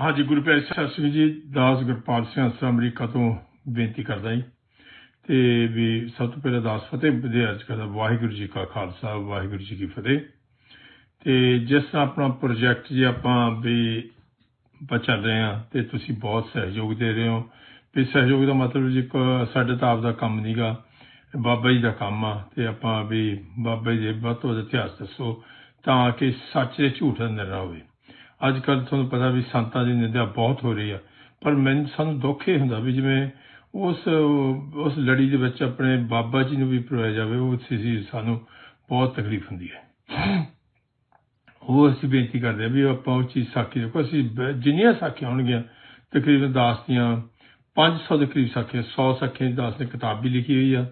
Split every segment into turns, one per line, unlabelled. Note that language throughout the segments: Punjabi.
ਹਾਂਜੀ, ਗੁਰੂ ਪਿਆਰੇ ਸਤਿ ਸ੍ਰੀ ਜੀ, ਦਾਸ ਗੁਰਪਾਲ ਸਿੰਘ ਅਸਰਾ ਅਮਰੀਕਾ ਤੋਂ ਬੇਨਤੀ ਕਰਦਾ ਜੀ ਤੇ ਵੀ ਸਭ ਤੋਂ ਪਹਿਲਾਂ ਦਾਸ ਫਤਿਹ ਦੇ ਅਰਜ਼ ਕਰਦਾ, ਵਾਹਿਗੁਰੂ ਜੀ ਕਾ ਖਾਲਸਾ, ਵਾਹਿਗੁਰੂ ਜੀ ਕੀ ਫਤਿਹ। ਤੇ ਜਿਸ ਤਰ੍ਹਾਂ ਆਪਣਾ ਪ੍ਰੋਜੈਕਟ ਜੇ ਆਪਾਂ ਵੀ ਆਪਾਂ ਚੱਲ ਰਹੇ ਹਾਂ ਤੇ ਤੁਸੀਂ ਬਹੁਤ ਸਹਿਯੋਗ ਦੇ ਰਹੇ ਹੋ। ਵੀ ਸਹਿਯੋਗ ਦਾ ਮਤਲਬ ਜੀ ਕ- ਸਾਡੇ ਤਾਂ ਆਪ ਦਾ ਕੰਮ ਨਹੀਂਗਾ ਬਾਬਾ ਜੀ ਦਾ ਕੰਮ ਆ ਤੇ ਆਪਾਂ ਵੀ ਬਾਬਾ ਜੀ ਦੇ ਵੱਧ ਤੋਂ ਵੱਧ ਇਤਿਹਾਸ ਦੱਸੋ ਤਾਂ ਕਿ ਸੱਚ ਤੇ ਝੂਠ ਦਾ ਨਿਰਣਾ ਹੋਵੇ। ਅੱਜ ਕੱਲ ਤੁਹਾਨੂੰ ਪਤਾ ਵੀ ਸੰਤਾਂ ਦੀ ਨਿੰਦਿਆ ਬਹੁਤ ਹੋ ਰਹੀ ਆ, ਪਰ ਮੈਨੂੰ ਸਾਨੂੰ ਦੁੱਖ ਇਹ ਹੁੰਦਾ ਵੀ ਜਿਵੇਂ ਉਸ ਉਸ ਲੜੀ ਦੇ ਵਿੱਚ ਆਪਣੇ ਬਾਬਾ ਜੀ ਨੂੰ ਵੀ ਪਰੋਇਆ ਜਾਵੇ, ਉਹ ਸੀ ਸਾਨੂੰ ਬਹੁਤ ਤਕਲੀਫ ਹੁੰਦੀ ਹੈ। ਉਹ ਅਸੀਂ ਬੇਨਤੀ ਕਰਦੇ ਹਾਂ ਵੀ ਆਪਾਂ ਉਹ ਚੀਜ਼ ਸਾਖੀ ਦੇਖੋ ਅਸੀਂ ਜਿੰਨੀਆਂ ਸਾਖੀਆਂ ਹੋਣਗੀਆਂ, ਤਕਰੀਬਨ ਦਾਸ ਦੀਆਂ 500 ਦੇ ਕਰੀਬ ਸਾਖੀਆਂ 100 ਸਾਖੀਆਂ ਦਾਸ ਨੇ ਕਿਤਾਬ ਵੀ ਲਿਖੀ ਹੋਈ ਆ,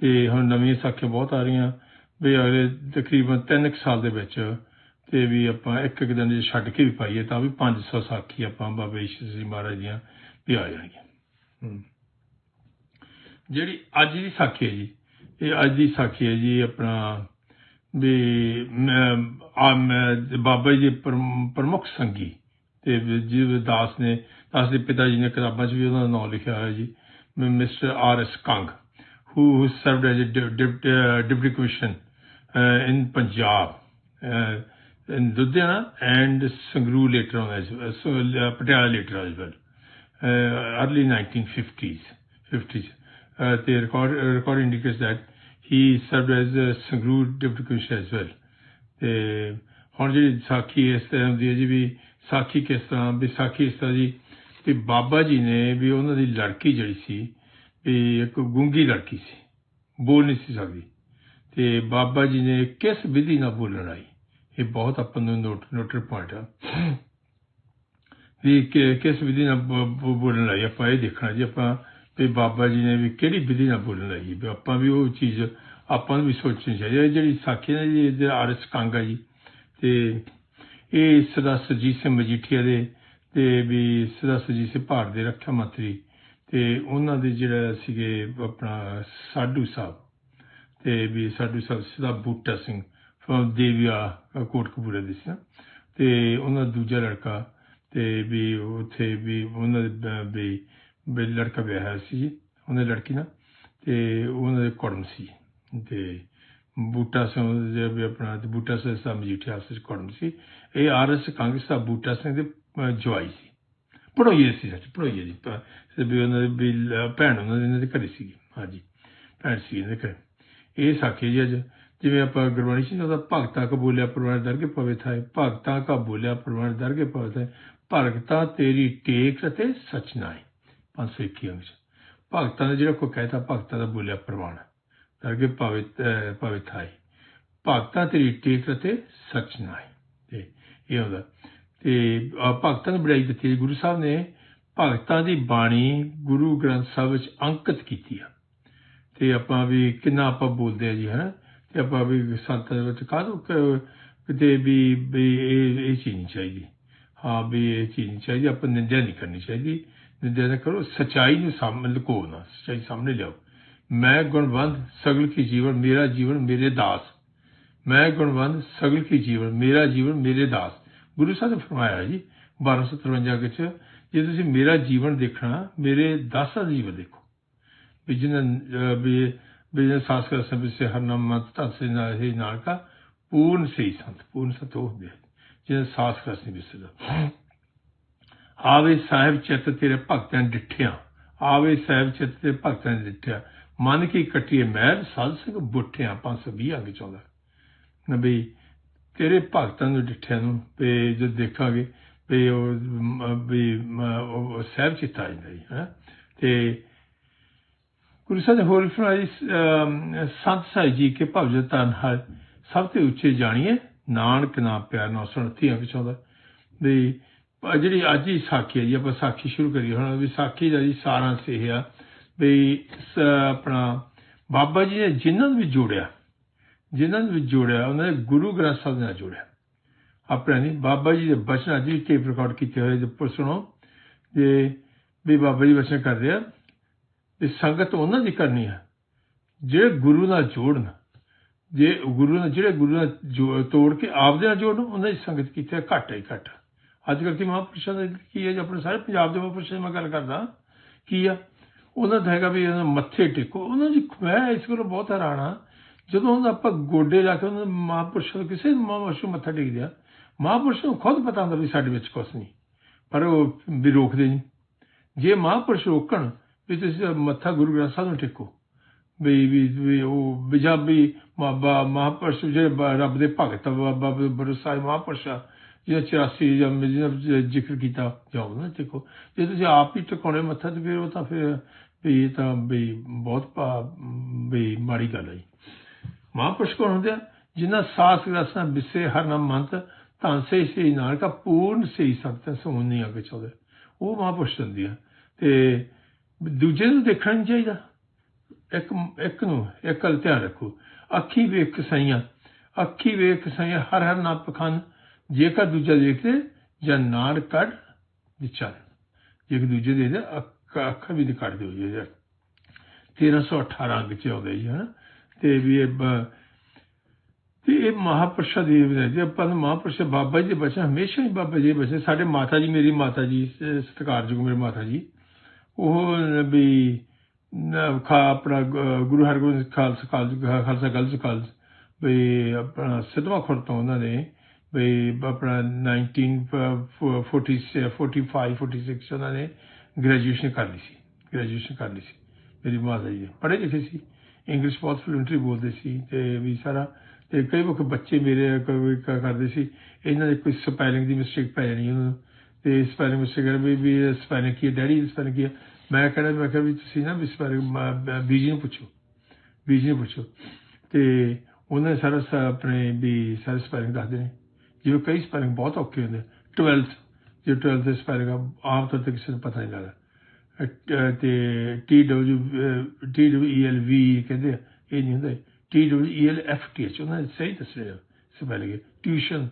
ਤੇ ਹੁਣ ਨਵੀਆਂ ਸਾਖੀਆਂ ਬਹੁਤ ਆ ਰਹੀਆਂ। ਵੀ ਅਗਲੇ ਤਕਰੀਬਨ 3 ਸਾਲ ਦੇ ਵਿੱਚ ਤੇ ਵੀ ਆਪਾਂ ਇੱਕ ਇੱਕ ਦਿਨ ਜੇ ਛੱਡ ਕੇ ਵੀ ਪਾਈਏ ਤਾਂ ਵੀ 500 ਸਾਖੀ ਆਪਾਂ ਬਾਬਾ ਈਸ਼ਰ ਜੀ ਮਹਾਰਾਜ ਦੀਆਂ ਵੀ ਆ ਜਾਣਗੀਆਂ। ਜਿਹੜੀ ਅੱਜ ਦੀ ਸਾਖੀ ਹੈ ਜੀ ਇਹ ਅੱਜ ਦੀ ਸਾਖੀ ਹੈ ਜੀ ਆਪਣਾ ਵੀ ਮੈਂ- ਆ ਮੈਂ ਬਾਬਾ ਜੀ ਦੇ ਪ੍ਰਮ- ਪ੍ਰਮੁੱਖ ਸੰਗੀ ਤੇ ਜੀ ਦਾਸ ਨੇ ਦਾਸ ਦੇ ਪਿਤਾ ਜੀ ਨੇ ਕਿਤਾਬਾਂ 'ਚ ਵੀ ਉਹਦਾ ਨਾਮ ਲਿਖਿਆ ਹੋਇਆ ਜੀ mister R S Kang served as a de- de- uh, deputy commission uh, in Punjab, uh, in Ludhiana and Sangrur later on as well, so uh, Patiala later as well, uh, early 1950s. 50s. Uh, the record, uh, record indicates that he served as a Sangrur deputy commissioner as well. ਤੇ ਹੁਣ ਜਿਹੜੀ ਸਾਖੀ ਇਸ ਤਰ੍ਹਾਂ ਦੀ ਹੈ ਜੀ ਵੀ ਸਾਖੀ ਕਿਸ ਤਰ੍ਹਾਂ ਵੀ ਸਾਖੀ ਇਸ ਤਰ੍ਹਾਂ ਜੀ ਵੀ ਬਾਬਾ ਜੀ ਨੇ ਵੀ ਉਹਨਾਂ ਦੀ ਲੜਕੀ ਜਿਹੜੀ ਸੀ ਵੀ ਇੱਕ ਗੂੰਗੀ ਲੜਕੀ ਸੀ ਬੋਲ ਨਹੀਂ ਸੀ ਸਕਦੀ ਤੇ ਬਾਬਾ ਜੀ ਨੇ ਕਿਸ ਵਿਧੀ ਨਾਲ ਬੋਲਣ ਆਈ ਇਹ ਬਹੁਤ ਆਪਾਂ ਨੂੰ ਨੋਟ ਨੋਟਰ ਪੁਆਇੰਟ ਆ। ਵੀ ਕਿਸ ਵਿਧੀ ਨਾਲ ਬੋਲਣ ਆਈ ਆਪਾਂ ਇਹ ਦੇਖਣਾ ਜੀ, ਆਪਾਂ ਵੀ ਬਾਬਾ ਜੀ ਨੇ ਵੀ ਕਿਹੜੀ ਵਿਧੀ ਨਾਲ ਬੋਲਣ ਆਈ ਵੀ ਆਪਾਂ ਵੀ ਉਹ ਚੀਜ਼ ਆਪਾਂ ਨੂੰ ਵੀ ਸੋਚਣੀ ਚਾਹੀਦੀ ਹੈ। ਜਿਹੜੀ ਸਾਖੀ ਹੈ ਜੀ, ਇਹਦੇ ਆਰਸ ਕਾਂਗਾ ਜੀ। ਤੇ ਇਹ ਸਦਾ ਸੁਰਜੀਤ ਸਿੰਘ ਮਜੀਠੀਆ ਦੇ, ਤੇ ਵੀ ਸਦਾ ਸੁਰਜੀਤ ਸਿੰਘ ਭਾਰਤ ਦੇ ਰੱਖਿਆ ਮੰਤਰੀ ਤੇ ਉਹਨਾਂ ਦੇ ਜਿਹੜਾ ਸੀਗੇ ਆਪਣਾ ਸਾਡੂ ਸਾਹਿਬ। ਤੇ ਵੀ ਸਾਡੂ ਸਾਹਿਬ, ਸਦਾ ਬੂਟਾ ਸਿੰਘ। ਦੇਵਿਆ ਕੋਟਕਪੂਰੇ ਦੀ ਸੀ ਤੇ ਉਹਨਾਂ ਦਾ ਦੂਜਾ ਲੜਕਾ ਤੇ ਵੀ ਉੱਥੇ ਵੀ ਉਹਨਾਂ ਦੇ ਵੀ ਵੀ ਲੜਕਾ ਵਿਆਹਿਆ ਸੀ ਜੀ, ਉਹਨਾਂ ਲੜਕੀ ਨਾਲ ਤੇ ਉਹਨਾਂ ਦੇ ਕੁੜਮ ਸੀ। ਤੇ ਬੂਟਾ ਸਿੰਘ ਦੇ ਵੀ ਆਪਣਾ ਤੇ ਬੂਟਾ ਸਿੰਘ ਸਾਹਿਬ ਮਜੀਠੀਆ ਆਪਸ ਵਿੱਚ ਕੁੜਮ ਸੀ। ਇਹ ਆਰਐਸ ਕਾਂਗਰਸ ਦਾ ਬੂਟਾ ਸਿੰਘ ਦੇ ਜਵਾਈ ਸੀ। ਪੜੋਈਏ ਸੀ ਸੱਚ ਪੜੋਈਏ ਜੀ। ਵੀ ਉਹਨਾਂ ਦੇ ਵੀ ਭੈਣ ਉਹਨਾਂ ਦੇ ਇਹਨਾਂ ਦੇ ਘਰੇ ਸੀਗੀ। ਹਾਂਜੀ ਭੈਣ ਸੀ ਇਹਨਾਂ ਦੇ ਘਰੇ। ਇਹ ਸਾਖੀ ਜੀ ਅੱਜ ਜਿਵੇਂ ਆਪਾਂ ਗੁਰਬਾਣੀ ਚ ਉਹਦਾ ਭਗਤਾ ਕਾ ਬੋਲਿਆ ਪ੍ਰਵਾਨ ਦਰਗੇ ਪਵੇ ਥਾਏ ਭਗਤਾ ਕਾ ਬੋਲਿਆ ਪ੍ਰਵਾਨ ਦਰਗੇ ਪਵੇ ਥਾਏ ਭਗਤਾ ਤੇਰੀ ਟੇਕ ਅਤੇ ਸਚਨਾਈ ਪੰਜ ਸੌ 521 ਅੰਗ ਚ। ਭਗਤਾਂ ਦਾ ਜਿਹੜਾ ਕੋਈ ਕਹਿਤਾ ਭਗਤਾਂ ਦਾ ਬੋਲਿਆ ਪ੍ਰਵਾਨ ਦਰਗੇ ਪਵੇ ਅਹ, ਪਵੇ ਥਾਏ ਭਗਤਾਂ ਤੇਰੀ ਟੇਕ ਅਤੇ ਸਚ ਨਾਏ ਤੇ ਇਹ ਹੁੰਦਾ। ਤੇ ਭਗਤਾਂ ਨੂੰ ਬੜਾਈ ਦਿੱਤੀ ਹੈ। ਗੁਰੂ ਸਾਹਿਬ ਨੇ ਭਗਤਾਂ ਦੀ ਬਾਣੀ ਗੁਰੂ ਗ੍ਰੰਥ ਸਾਹਿਬ ਵਿੱਚ ਅੰਕਿਤ ਕੀਤੀ ਆ। ਤੇ ਆਪਾਂ ਵੀ ਕਿੰਨਾ ਆਪਾਂ ਬੋਲਦੇ ਆ ਜੀ ਹੈ ਤੇ ਆਪਾਂ ਵੀ ਸੰਤਾਂ ਦੇ ਵਿੱਚ ਕਾਹਦੋਂ ਕਿਤੇ ਵੀ ਵੀ ਇਹ ਇਹ ਚੀਜ਼ ਨਹੀਂ ਚਾਹੀਦੀ। ਹਾਂ, ਵੀ ਇਹ ਚੀਜ਼ ਨਹੀਂ ਚਾਹੀਦੀ, ਆਪਾਂ ਨਿੰਦਿਆ ਨਹੀਂ ਕਰਨੀ ਚਾਹੀਦੀ। ਨਿੰਦਿਆ ਨਾ ਕਰੋ, ਸਚਾਈ ਨੂੰ ਸਾਹਮਣੇ ਲੁਕੋ ਨਾ, ਸਚਾਈ ਸਾਹਮਣੇ ਲਿਆਓ। ਮੈਂ ਗੁਣਵੰਤ ਸਗਲ ਕੀ ਜੀਵਨ, ਮੇਰਾ ਜੀਵਨ, ਮੇਰੇ ਦਾਸ। ਮੈਂ ਗੁਣਵੰਤ ਸਗਲ ਕੀ ਜੀਵਨ, ਮੇਰਾ ਜੀਵਨ, ਮੇਰੇ ਦਾਸ। ਗੁਰੂ ਸਾਹਿਬ ਨੇ ਫਰਮਾਇਆ ਜੀ 1253 ਵਿੱਚ, ਜੇ ਤੁਸੀਂ ਮੇਰਾ ਜੀਵਨ ਦੇਖਣਾ, ਮੇਰੇ ਦਾਸਾਂ ਦਾ ਜੀਵਨ ਦੇਖੋ। ਵੀ ਜਿਹਨਾਂ ਵੀ ਵੀ ਜਿਹਨਾਂ ਸਾਸ ਕਰ ਸਭ ਸੇ ਹਰ ਨਾਮ ਮਤ ਤਤ ਸੇ ਨਾ ਹੀ ਨਾਨਕਾ ਪੂਰਨ ਸੇ ਸੰਤ ਪੂਰਨ ਸਤ ਉਹ ਹੁੰਦੇ ਆ, ਜਿਹਨਾਂ ਸਾਸ ਕਰ ਸੀ ਆਵੇ ਸਾਹਿਬ ਚਿੱਤ ਤੇਰੇ ਭਗਤਾਂ ਡਿਠਿਆ ਆਵੇ ਸਾਹਿਬ ਚਿੱਤ ਤੇ ਭਗਤਾਂ ਡਿਠਿਆ ਮਨ ਕੀ ਕੱਟੀਏ ਮਹਿਰ ਸਾਧ ਸਿੰਘ ਬੁੱਠਿਆ 520 ਅੰਗ ਚਾਹੁੰਦਾ ਨਬੀ ਤੇਰੇ ਭਗਤਾਂ ਨੂੰ ਡਿਠਿਆ ਨੂੰ ਤੇ ਜਦ ਦੇਖਾਂਗੇ ਵੀ ਉਹ ਵੀ ਉਹ ਸਾਹਿਬ ਚਿੱਤ ਆ ਜਾਂਦਾ ਜੀ ਹੈ। ਤੇ ਗੁਰੂ ਸਾਹਿਬ ਨੇ ਹੋਰ ਫਰਮਾਇਆ ਜੀ, ਸੰਤ ਸਾਹਿਬ ਜੀ ਕੇ ਭਵਜਤ ਤਨ ਹਰ ਸਭ ਤੋਂ ਉੱਚੇ ਜਾਣੀਏ ਨਾਨਕ ਨਾ ਪਿਆਰ ਨਾ ਸੁਣਤੀ ਆ ਵਿਚਾਉਂਦਾ ਵੀ ਜਿਹੜੀ ਅੱਜ ਹੀ ਸਾਖੀ ਹੈ ਜੀ ਆਪਾਂ ਸਾਖੀ ਸ਼ੁਰੂ ਕਰੀਏ ਹੁਣ ਵੀ ਸਾਖੀ ਦਾ ਜੀ ਸਾਰਾਂਸ਼ ਇਹ ਆ ਵੀ ਆਪਣਾ ਬਾਬਾ ਜੀ ਨੇ ਜਿਨ੍ਹਾਂ ਨੂੰ ਵੀ ਜੋੜਿਆ ਜਿਨ੍ਹਾਂ ਨੂੰ ਵੀ ਜੋੜਿਆ ਉਹਨਾਂ ਨੇ ਗੁਰੂ ਗ੍ਰੰਥ ਸਾਹਿਬ ਨਾਲ ਜੋੜਿਆ ਆਪਣੇ ਨਹੀਂ ਬਾਬਾ ਜੀ ਦੇ ਬਚਨ ਅੱਜ ਵੀ ਟੇਪ ਰਿਕਾਰਡ ਕੀਤੇ ਹੋਏ ਜੇ ਸੁਣੋ ਜੇ ਵੀ ਬਾਬਾ ਜੀ ਬਚਨ ਕਰਦੇ ਆ ਵੀ ਸੰਗਤ ਉਹਨਾਂ ਦੀ ਕਰਨੀ ਹੈ। ਜਿਹੜੇ ਗੁਰੂ ਨਾਲ ਜੋੜਨ, ਜੇ ਗੁਰੂ ਨਾਲ ਜਿਹੜੇ ਗੁਰੂ ਨਾਲ ਜੋ- ਤੋੜ ਕੇ ਆਪਦੇ ਨਾਲ ਜੋੜਨ, ਉਹਨਾਂ ਦੀ ਸੰਗਤ ਕੀਤੀ ਹੈ ਘੱਟ ਹੀ ਘੱਟ। ਅੱਜ ਕੱਲ੍ਹ ਕੀ ਮਹਾਂਪੁਰਸ਼ਾਂ ਦਾ ਕੀ ਹੈ, ਜੇ ਆਪਣੇ ਸਾਰੇ ਪੰਜਾਬ ਦੇ ਮਹਾਂਪੁਰਸ਼ਾਂ ਦੀ ਮੈਂ ਗੱਲ ਕਰਦਾ, ਕੀ ਆ? ਉਹਨਾਂ ਦਾ ਹੈਗਾ ਵੀ ਇਹਨਾਂ ਦੇ ਮੱਥੇ ਟੇਕੋ। ਉਹਨਾਂ ਦੀ ਮੈਂ ਇਸ ਕੋਲ ਬਹੁਤ ਹੈਰਾਨ ਆ ਜਦੋਂ ਉਹਨਾਂ ਆਪਾਂ ਗੋਡੇ ਲਾ ਕੇ ਉਹਨਾਂ ਦੇ ਮਹਾਂਪੁਰਸ਼ਾਂ ਨੂੰ ਕਿਸੇ ਮਹਾਂਪੁਰਸ਼ ਨੂੰ ਮੱਥਾ ਟੇਕਦੇ ਆ ਮਹਾਂਪੁਰਸ਼ ਨੂੰ ਖੁਦ ਪਤਾ ਹੁੰਦਾ ਵੀ ਸਾਡੇ ਵਿੱਚ ਕੁਛ ਨਹੀਂ। ਪਰ ਉਹ ਵੀ ਰੋਕਦੇ ਨਹੀਂ। ਜੇ ਮਹਾਂਪੁਰਸ਼ ਰੋਕਣ ਵੀ ਤੁਸੀਂ ਮੱਥਾ ਗੁਰੂ ਗ੍ਰੰਥ ਸਾਹਿਬ ਨੂੰ ਟੇਕੋ। ਵੀ ਵੀ ਵੀ ਉਹ ਬਿਜਾਬੀ ਬਾਬਾ ਮਹਾਂਪੁਰਸ਼ ਜਿਹੜੇ ਰੱਬ ਦੇ ਭਗਤ ਬਾਬਾ ਬਰਸਾਈ ਮਹਾਂਪੁਰਸ਼ ਆ ਜਿਹੜਾ 84 ਜਾਂ ਜ਼ਿਕਰ ਕੀਤਾ, ਜਾਓ ਨਾ ਦੇਖੋ ਜੇ ਤੁਸੀਂ ਆਪ ਹੀ ਟਿਕਾਉਣੇ ਮੱਥਾ ਤੇ ਫਿਰ ਉਹ ਤਾਂ ਫਿਰ ਵੀ ਇਹ ਤਾਂ ਵੀ ਬਹੁਤ ਭਾ- ਵੀ ਮਾੜੀ ਗੱਲ ਹੈ ਜੀ। ਮਹਾਂਪੁਰਸ਼ ਕੌਣ ਹੁੰਦੇ ਆ? ਜਿਨ੍ਹਾਂ ਸਾਸ ਰਸਨਾ ਬਿਸੇ ਹਰ ਨਾਮ ਮੰਤ ਤਾਂ ਸੇ ਸੇ ਨਾਨਕਾ, ਪੂਰਨ ਸੇ ਸੰਤ ਸੋਹਣੀ ਅੱਗੇ ਚੱਲਦੇ ਉਹ ਮਹਾਂਪੁਰਸ਼ ਹੁੰਦੀ ਆ ਤੇ ਦੂਜੇ ਨੂੰ ਦੇਖਣਾ ਨਹੀਂ ਚਾਹੀਦਾ। ਇੱਕ ਇੱਕ ਨੂੰ, ਇੱਕ ਗੱਲ ਧਿਆਨ ਰੱਖੋ। ਅੱਖੀ ਵੇਖ ਸਈਆਂ। ਅੱਖੀ ਵੇਖ ਕਸਾਈਆਂ ਹਰ ਹਰ ਨਾ ਪਖੰਡ। ਜੇਕਰ ਦੂਜਾ ਦੇਖਦੇ, ਜਾਂ ਨਾਨ ਕੱਢ ਵਿਚਾਰ ਜੇ ਇੱਕ ਦੂਜੇ ਦੇ ਅੱਖ, ਅੱਖਾਂ ਵੀ ਕੱਢ ਦਿਓ ਜੀ 1318 ਅੰਗ ਚ ਆਉਂਦੇ ਜੀ, ਹਨਾ? ਤੇ ਵੀ ਇਹ ਤੇ ਇਹ ਮਹਾਪੁਰਸ਼ਾ ਦੀ ਹੈ ਜੇ। ਆਪਾਂ ਨੂੰ ਮਹਾਪੁਰਸ਼ ਬਾਬਾ ਜੀ ਦੇ ਬਚਨ ਹਮੇਸ਼ਾ ਹੀ ਬਾਬਾ ਜੀ ਦੇ ਬਚਨ। ਸਾਡੇ ਮਾਤਾ ਜੀ, ਮੇਰੀ ਮਾਤਾ ਜੀ, ਸ- ਸਤਿਕਾਰਯੋਗ ਮੇਰੇ ਮਾਤਾ ਜੀ। ਉਹ ਵੀ ਖਾ, ਆਪਣਾ Guru Hargobind Khalsa college, Khalsa girls college, ਵੀ ਆਪਣਾ ਸਿੱਧਵਾਂ ਖੁਰ ਤੋਂ ਉਹਨਾਂ ਨੇ ਵੀ ਆਪਣਾ 1940 45 46 ਉਹਨਾਂ ਨੇ ਗ੍ਰੈਜੂਏਸ਼ਨ ਕਰ ਲਈ ਸੀ ਗ੍ਰੈਜੂਏਸ਼ਨ ਕਰ ਲਈ ਸੀ, ਮੇਰੀ ਮਾਤਾ ਜੀ ਪੜ੍ਹੇ ਲਿਖੇ ਸੀ ਇੰਗਲਿਸ਼ ਬਹੁਤ ਫਲੂਐਂਟਲੀ ਬੋਲਦੇ ਸੀ ਤੇ ਵੀ ਸਾਰਾ, ਤੇ ਕਈ ਵਾਰ ਬੱਚੇ ਮੇਰੇ ਕੋਈ ਕਰਦੇ ਸੀ, ਇਹਨਾਂ ਦੇ ਕੋਈ ਸਪੈਲਿੰਗ ਦੀ ਮਿਸਟੇਕ ਪੈ ਜਾਣੀ ਉਹਨਾਂ ਤੇ ਸਪੈਲਿੰਗ ਮਿਸਟੇਕ ਵੀ ਵੀ ਸਪੈਲਿੰਗ ਕੀ ਹੈ ਡੈਡੀ ਸਪੈਲਿੰਗ ਕੀ ਹੈ? ਮੈਂ ਕਹਿੰਦਾ ਮੈਂ ਕਿਹਾ ਵੀ ਤੁਸੀਂ ਨਾ ਵੀ ਸਪੈਲਿੰਗ ਬੀਜੀ ਨੂੰ ਪੁੱਛੋ ਬੀਜੀ ਨੂੰ ਪੁੱਛੋ। ਤੇ ਉਹਨਾਂ ਨੇ ਸਾਰਾ ਆਪਣੇ ਵੀ ਸਾਰੇ ਸਪੈਲਿੰਗ ਦੱਸਦੇ ਨੇ ਜਿਵੇਂ ਕਈ ਸਪੈਲਿੰਗ ਬਹੁਤ ਔਖੇ ਹੁੰਦੇ 12th ਜੇ 12th ਦੇ ਸਪੈਲਿੰਗ ਆਮ ਤੌਰ ਤੇ ਕਿਸੇ ਨੂੰ ਪਤਾ ਨਹੀਂ ਲੱਗਦਾ। ਅਹ ਤੇ T W T W E L V ਕਹਿੰਦੇ ਆ, ਇਹ ਨਹੀਂ ਹੁੰਦਾ। T W E L F T H ਉਹਨਾਂ ਨੇ ਸਹੀ ਦੱਸਿਆ। Spelling tuition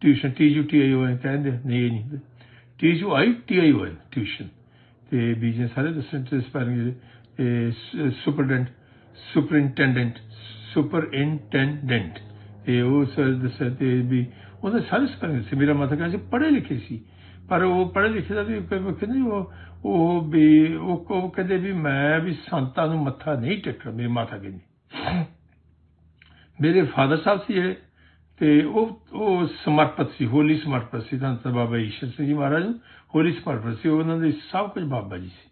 tuition T U T I O ਕਹਿੰਦੇ ਨਹੀਂ ਇਹ ਨਹੀਂ ਹੁੰਦਾ। T U I T I O tuition ਤੇ ਬੀਜੇ ਸਾਰੇ ਦੱਸਣ ਤੇ ਸਪੈਲਿੰਗ ਤੇ ਸੁਪਰਡੈਂਟ ਸੁਪਰਿੰਟੈਂਡੈਂਟ ਸੁਪਰਿੰਟੈਂਡੈਂਟ ਤੇ ਉਹ ਸਰ ਦੱਸਿਆ ਤੇ ਵੀ ਉਹਦੇ ਸਾਰੇ ਸਪੈਲਿੰਗ ਸੀ ਮੇਰਾ ਮਤਲਬ ਹੈ ਸੀ ਪੜ੍ਹੇ ਲਿਖੇ ਸੀ। ਪਰ ਉਹ ਪੜ੍ਹੇ ਲਿਖੇ ਦਾ ਵੀ ਕੋਈ ਕਹਿੰਦੇ ਉਹ ਉਹ ਵੀ, ਉਹ ਉਹ ਕਹਿੰਦੇ ਵੀ ਮੈਂ ਵੀ ਸੰਤਾਂ ਨੂੰ ਮੱਥਾ ਨਹੀਂ ਟੇਕਣਾ, ਮੇਰੀ ਮਾਤਾ ਕਹਿੰਦੀ ਮੇਰੇ ਫਾਦਰ ਸਾਹਿਬ ਸੀ ਜਿਹੜੇ ਤੇ ਉਹ ਉਹ ਸਮਰਪਿਤ ਸੀ ਹੋਲੀ ਸਮਰਪਿਤ ਸੀ ਤਾਂ ਬਾਬਾ ਈਸ਼ਰ ਸਿੰਘ ਜੀ ਮਹਾਰਾਜ ਨੂੰ ਹੋਲੀ ਸਮਰਪਿਤ ਸੀ ਉਹਨਾਂ ਦੇ ਸਭ ਕੁਝ ਬਾਬਾ ਜੀ ਸੀ।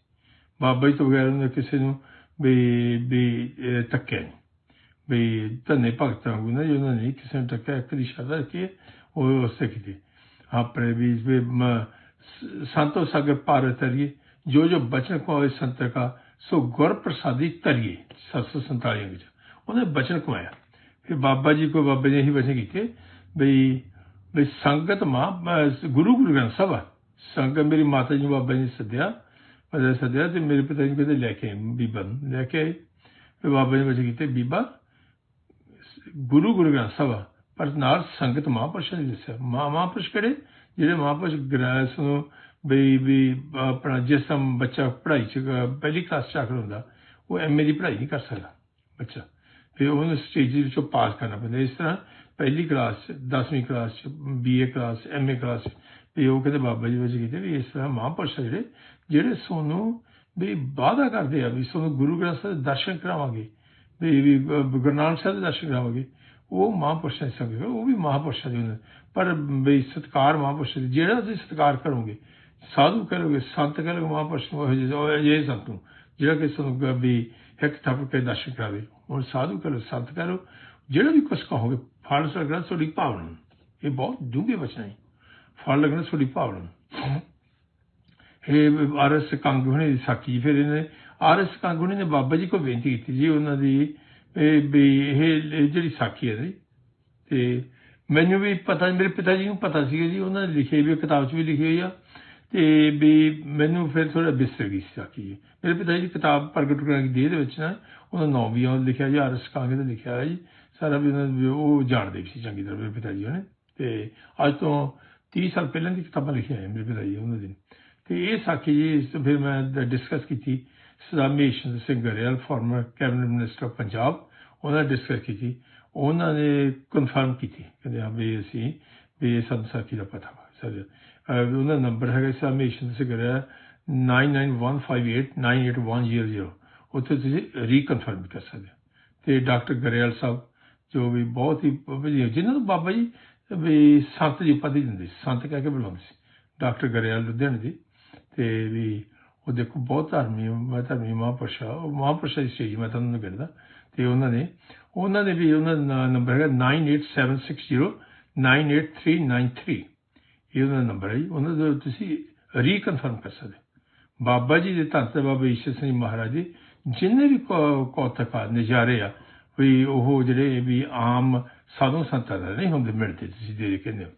ਬਾਬਾ ਜੀ ਤੋਂ ਬਗੈਰ ਉਹਨਾਂ ਕਿਸੇ ਨੂੰ ਵੀ ਵੀ ਤੱਕਿਆ ਨਹੀਂ। ਵੀ ਧੰਨੇ ਭਗਤਾਂ ਵਾਂਗੂ ਨਾ ਜੀ ਉਹਨਾਂ ਨੇ ਕਿਸੇ ਨੂੰ ਟੱਕਿਆ ਇੱਕ ਦੀ ਸ਼ਰਧਾ ਰੱਖੀ ਹੈ, ਉਹ ਉਸੇ ਕੀਤੀ। ਆਪਣੇ ਵੀ ਵੀ ਸੰਤੋ ਸਾਗਰ ਪਾਰ ਤਰੀਏ ਜੋ ਜੋ ਬਚਨ ਕੋਏ ਸੰਤ ਕਾ ਸੋ ਗੁਰ ਪ੍ਰਸਾਦੀ ਤਰੀਏ 747 ਵਿੱਚ ਉਹਨੇ ਬਚਨ ਕਮਾਇਆ ਫਿਰ ਬਾਬਾ ਜੀ ਕੋਈ ਬਾਬੇ ਜੀ ਨੇ ਹੀ ਬਚਨ ਕੀਤੇ ਬਈ ਬਈ ਸੰਗਤ ਮਾਂ ਗੁਰੂ ਗੁਰੂ ਗ੍ਰੰਥ ਸਾਹਿਬ ਆ। ਸੰਗਤ ਮੇਰੀ ਮਾਤਾ ਜੀ ਨੂੰ ਬਾਬਾ ਜੀ ਨੇ ਸੱਦਿਆ ਮੈਂ ਸੱਦਿਆ ਤੇ ਮੇਰੇ ਪਿਤਾ ਜੀ ਨੂੰ ਕਹਿੰਦੇ ਲੈ ਕੇ ਆਏ ਬੀਬਾ ਨੂੰ ਲੈ ਕੇ ਆਏ ਫਿਰ ਬਾਬਾ ਜੀ ਵੈਸੇ ਕੀਤੇ ਬੀਬਾ ਗੁਰੂ ਗੁਰੂ ਗ੍ਰੰਥ ਸਾਹਿਬ ਆ, ਪਰ ਨਾਲ ਸੰਗਤ ਮਹਾਂਪੁਰਸ਼ਾਂ ਨੇ ਦੱਸਿਆ ਮਹਾ- ਮਹਾਂਪੁਰਸ਼ ਕਿਹੜੇ ਜਿਹੜੇ ਮਹਾਂਪੁਰਸ਼ ਗ੍ਰੰਥ ਨੂੰ ਬਈ ਵੀ ਆਪਣਾ ਜਿਸ ਟਾਈਮ ਬੱਚਾ ਪੜ੍ਹਾਈ ਚ ਪਹਿਲੀ ਕਲਾਸ ਚ ਆਖਰ ਹੁੰਦਾ ਉਹ ਐਮਏ ਦੀ ਪੜ੍ਹਾਈ ਨਹੀਂ ਕਰ ਸਕਦਾ ਬੱਚਾ ਫਿਰ ਉਹਨੂੰ ਸਟੇਜ ਵਿੱਚੋਂ ਪਾਸ ਕਰਨਾ ਪੈਂਦਾ। ਇਸ ਤਰ੍ਹਾਂ ਪਹਿਲੀ ਕਲਾਸ ਚ 10ਵੀਂ ਕਲਾਸ ਚ ਬੀਏ ਕਲਾਸ ਚ ਐਮਏ ਕਲਾਸ ਚ ਵੀ ਉਹ ਕਹਿੰਦੇ ਬਾਬਾ ਜੀ ਵਿੱਚ ਕਹਿੰਦੇ ਵੀ ਇਸ ਤਰ੍ਹਾਂ ਮਹਾਂਪੁਰਸ਼ ਜਿਹੜੇ ਜਿਹੜੇ ਸੋਨੂੰ ਵੀ ਵਾਅਦਾ ਕਰਦੇ ਆ ਵੀ ਸੋਨੂੰ ਗੁਰੂ ਗ੍ਰੰਥ ਸਾਹਿਬ ਦੇ ਦਰਸ਼ਨ ਕਰਾਵਾਂਗੇ, ਵੀ ਵੀ ਗੁਰੂ ਨਾਨਕ ਸਾਹਿਬ ਦੇ ਦਰਸ਼ਨ ਕਰਾਵਾਂਗੇ, ਉਹ ਮਹਾਂਪੁਰਸ਼ਾਂ ਦੀ ਸੰਗਤ ਉਹ ਵੀ ਮਹਾਂਪੁਰਸ਼ਾਂ ਦੀ ਹੁੰਦੇ ਪਰ ਵੀ ਸਤਕਾਰ ਮਹਾਂਪੁਰਸ਼ਾਂ ਦੀ, ਜਿਹੜਾ ਤੁਸੀਂ ਸਤਕਾਰ ਕਰੋਗੇ, ਸਾਧੂ ਕਰੋਗੇ, ਸੰਤ ਕਰੋਗੇ ਮਹਾਂਪੁਰਸ਼ ਨੂੰ ਇਹੋ ਜਿਹੇ, ਉਹ ਸੰਤ ਨੂੰ, ਜਿਹੜਾ ਕਿ ਤੁਹਾਨੂੰ ਵੀ ਇੱਕ ਥੱਪ ਕੇ ਦਰਸ਼ਨ ਕਰਾਵੇ ਹੁਣ ਸਾਧੂ ਕਰੋ, ਸੰਤ ਕਰੋ, ਜਿਹੜਾ ਵੀ ਕੁਛ ਕਹੋਗੇ, ਫਲ ਲੱਗਣਾ ਤੁਹਾਡੀ ਭਾਵਨਾ ਨੂੰ। ਇਹ ਬਹੁਤ ਡੂੰਘੇ ਬਚਨ ਹੈ ਫਲ ਲੱਗਣਾ ਤੁਹਾਡੀ ਭਾਵਨਾ ਨੂੰ। ਇਹ ਆਰਐਸ ਕੰਗੁਣੀ ਦੀ ਸਾਖੀ ਫਿਰ ਇਹਨੇ ਆਰਐਸ ਕੰਗੁਣੀ ਨੇ ਬਾਬਾ ਜੀ ਕੋ ਬੇਨਤੀ ਕੀਤੀ ਜੀ, ਉਹਨਾਂ ਦੀ ਇਹ ਵੀ ਇਹ ਜਿਹੜੀ ਸਾਖੀ ਹੈ ਜੀ ਤੇ ਮੈਨੂੰ ਵੀ ਪਤਾ, ਮੇਰੇ ਪਿਤਾ ਜੀ ਨੂੰ ਪਤਾ ਸੀਗਾ ਜੀ, ਉਹਨਾਂ ਨੇ ਲਿਖੀ ਵੀ ਕਿਤਾਬ 'ਚ ਵੀ ਲਿਖੀ ਹੋਈ ਆ ਤੇ ਵੀ ਮੈਨੂੰ ਫਿਰ ਥੋੜਾ ਬਿਸਰ ਗਈ ਸੀ ਸਾਖੀ ਜੀ ਮੇਰੇ ਪਿਤਾ ਜੀ ਕਿਤਾਬ ਪ੍ਰਗਟ ਕਰਨ ਦੀ ਦੇ ਵਿੱਚ ਨਾ ਉਹਨਾਂ ਨੌ ਵੀ ਉਹ ਲਿਖਿਆ ਜੀ ਆਰਸ਼ ਕਾਂਗੇ ਦਾ ਲਿਖਿਆ ਹੋਇਆ ਜੀ। ਸਾਰਾ ਵੀ ਉਹਨਾਂ ਦੇ ਉਹ ਜਾਣਦੇ ਵੀ ਸੀ ਚੰਗੀ ਤਰ੍ਹਾਂ ਮੇਰੇ ਪਿਤਾ ਜੀ ਉਹਨੇ। ਤੇ ਅੱਜ ਤੋਂ 30 ਸਾਲ ਪਹਿਲਾਂ ਦੀ ਕਿਤਾਬਾਂ ਲਿਖੀਆਂ ਹੈ ਮੇਰੇ ਪਿਤਾ ਜੀ ਉਹਨਾਂ ਦੀ ਤੇ ਇਹ ਸਾਖੀ ਜੀ, ਇਸ- ਤੋਂ ਫਿਰ ਮੈਂ ਡਿਸਕਸ ਕੀਤੀ। ਸਦਾਮੇਸ਼ਨ Singh Grewal former cabinet minister of Punjab ਉਹਨਾਂ ਨੇ ਡਿਸਕਸ ਕੀਤੀ। ਉਹਨਾਂ ਨੇ ਕਨਫਰਮ ਕੀਤੀ। ਕਹਿੰਦੇ ਹਾਂ ਵੀ ਅਸੀਂ, ਵੀ ਇਹ ਸਾਨੂੰ ਸਾਖੀ ਦਾ ਪਤਾ ਵਾ। ਸਰ ਉਹਨਾਂ ਦਾ ਨੰਬਰ ਹੈਗਾ ਸਬਮਿਸ਼ਨ ਤੁਸੀਂ ਕਰਿਆ 9915898100 ਉੱਥੇ ਤੁਸੀਂ ਰੀਕਨਫਰਮ ਕਰ ਸਕਦੇ ਹੋ। ਤੇ ਡਾਕਟਰ ਗਰੇਵਾਲ ਸਾਹਿਬ, ਜੋ ਵੀ ਬਹੁਤ ਹੀ ਵਧੀਆ, ਜਿਨ੍ਹਾਂ ਨੂੰ ਬਾਬਾ ਜੀ ਵੀ ਸੰਤ ਜੀ ਪਤੀ ਦਿੰਦੇ ਸੀ, ਸੰਤ ਕਹਿ ਕੇ ਬੁਲਾਉਂਦੇ ਸੀ। ਡਾਕਟਰ ਗਰੇਵਾਲ ਲੁਧਿਆਣੇ ਦੀ, ਤੇ ਵੀ ਉਹ ਦੇਖੋ ਬਹੁਤ ਧਰਮੀ ਮੈਂ ਧਰਮੀ ਮਹਾਂਪੁਰਸ਼ਾ, ਉਹ ਮਹਾਂਪੁਰਸ਼ਾ ਦੀ ਸਟੇਜ ਮੈਂ ਤੁਹਾਨੂੰ ਕਹਿੰਦਾ ਤੇ ਉਹਨਾਂ ਨੇ ਉਹਨਾਂ ਨੇ ਵੀ ਉਹਨਾਂ ਦਾ ਨੰਬਰ ਹੈਗਾ 9876098393 ਇਹ ਉਹਨਾਂ ਦਾ ਨੰਬਰ ਹੈ ਜੀ। ਉਹਨਾਂ ਦਾ ਤੁਸੀਂ ਰੀਕਨਫਰਮ ਕਰ ਸਕਦੇ ਹੋ। ਬਾਬਾ ਜੀ ਦੇ ਧੰਨ ਤੇ ਬਾਬਾ ਈਸ਼ਰ ਸਿੰਘ ਮਹਾਰਾਜ ਜੀ, ਜਿੰਨੇ ਵੀ ਕੌ- ਕੌਤਕ ਆ ਨਜ਼ਾਰੇ ਆ, ਵੀ ਉਹ ਜਿਹੜੇ ਵੀ ਆਮ ਸਾਧੂ ਸੰਤਾਂ ਦਾ ਨਹੀਂ ਹੁੰਦੇ, ਮਿਲਦੇ ਤੁਸੀਂ ਜਿਹੜੇ ਕਹਿੰਦੇ ਹੋ।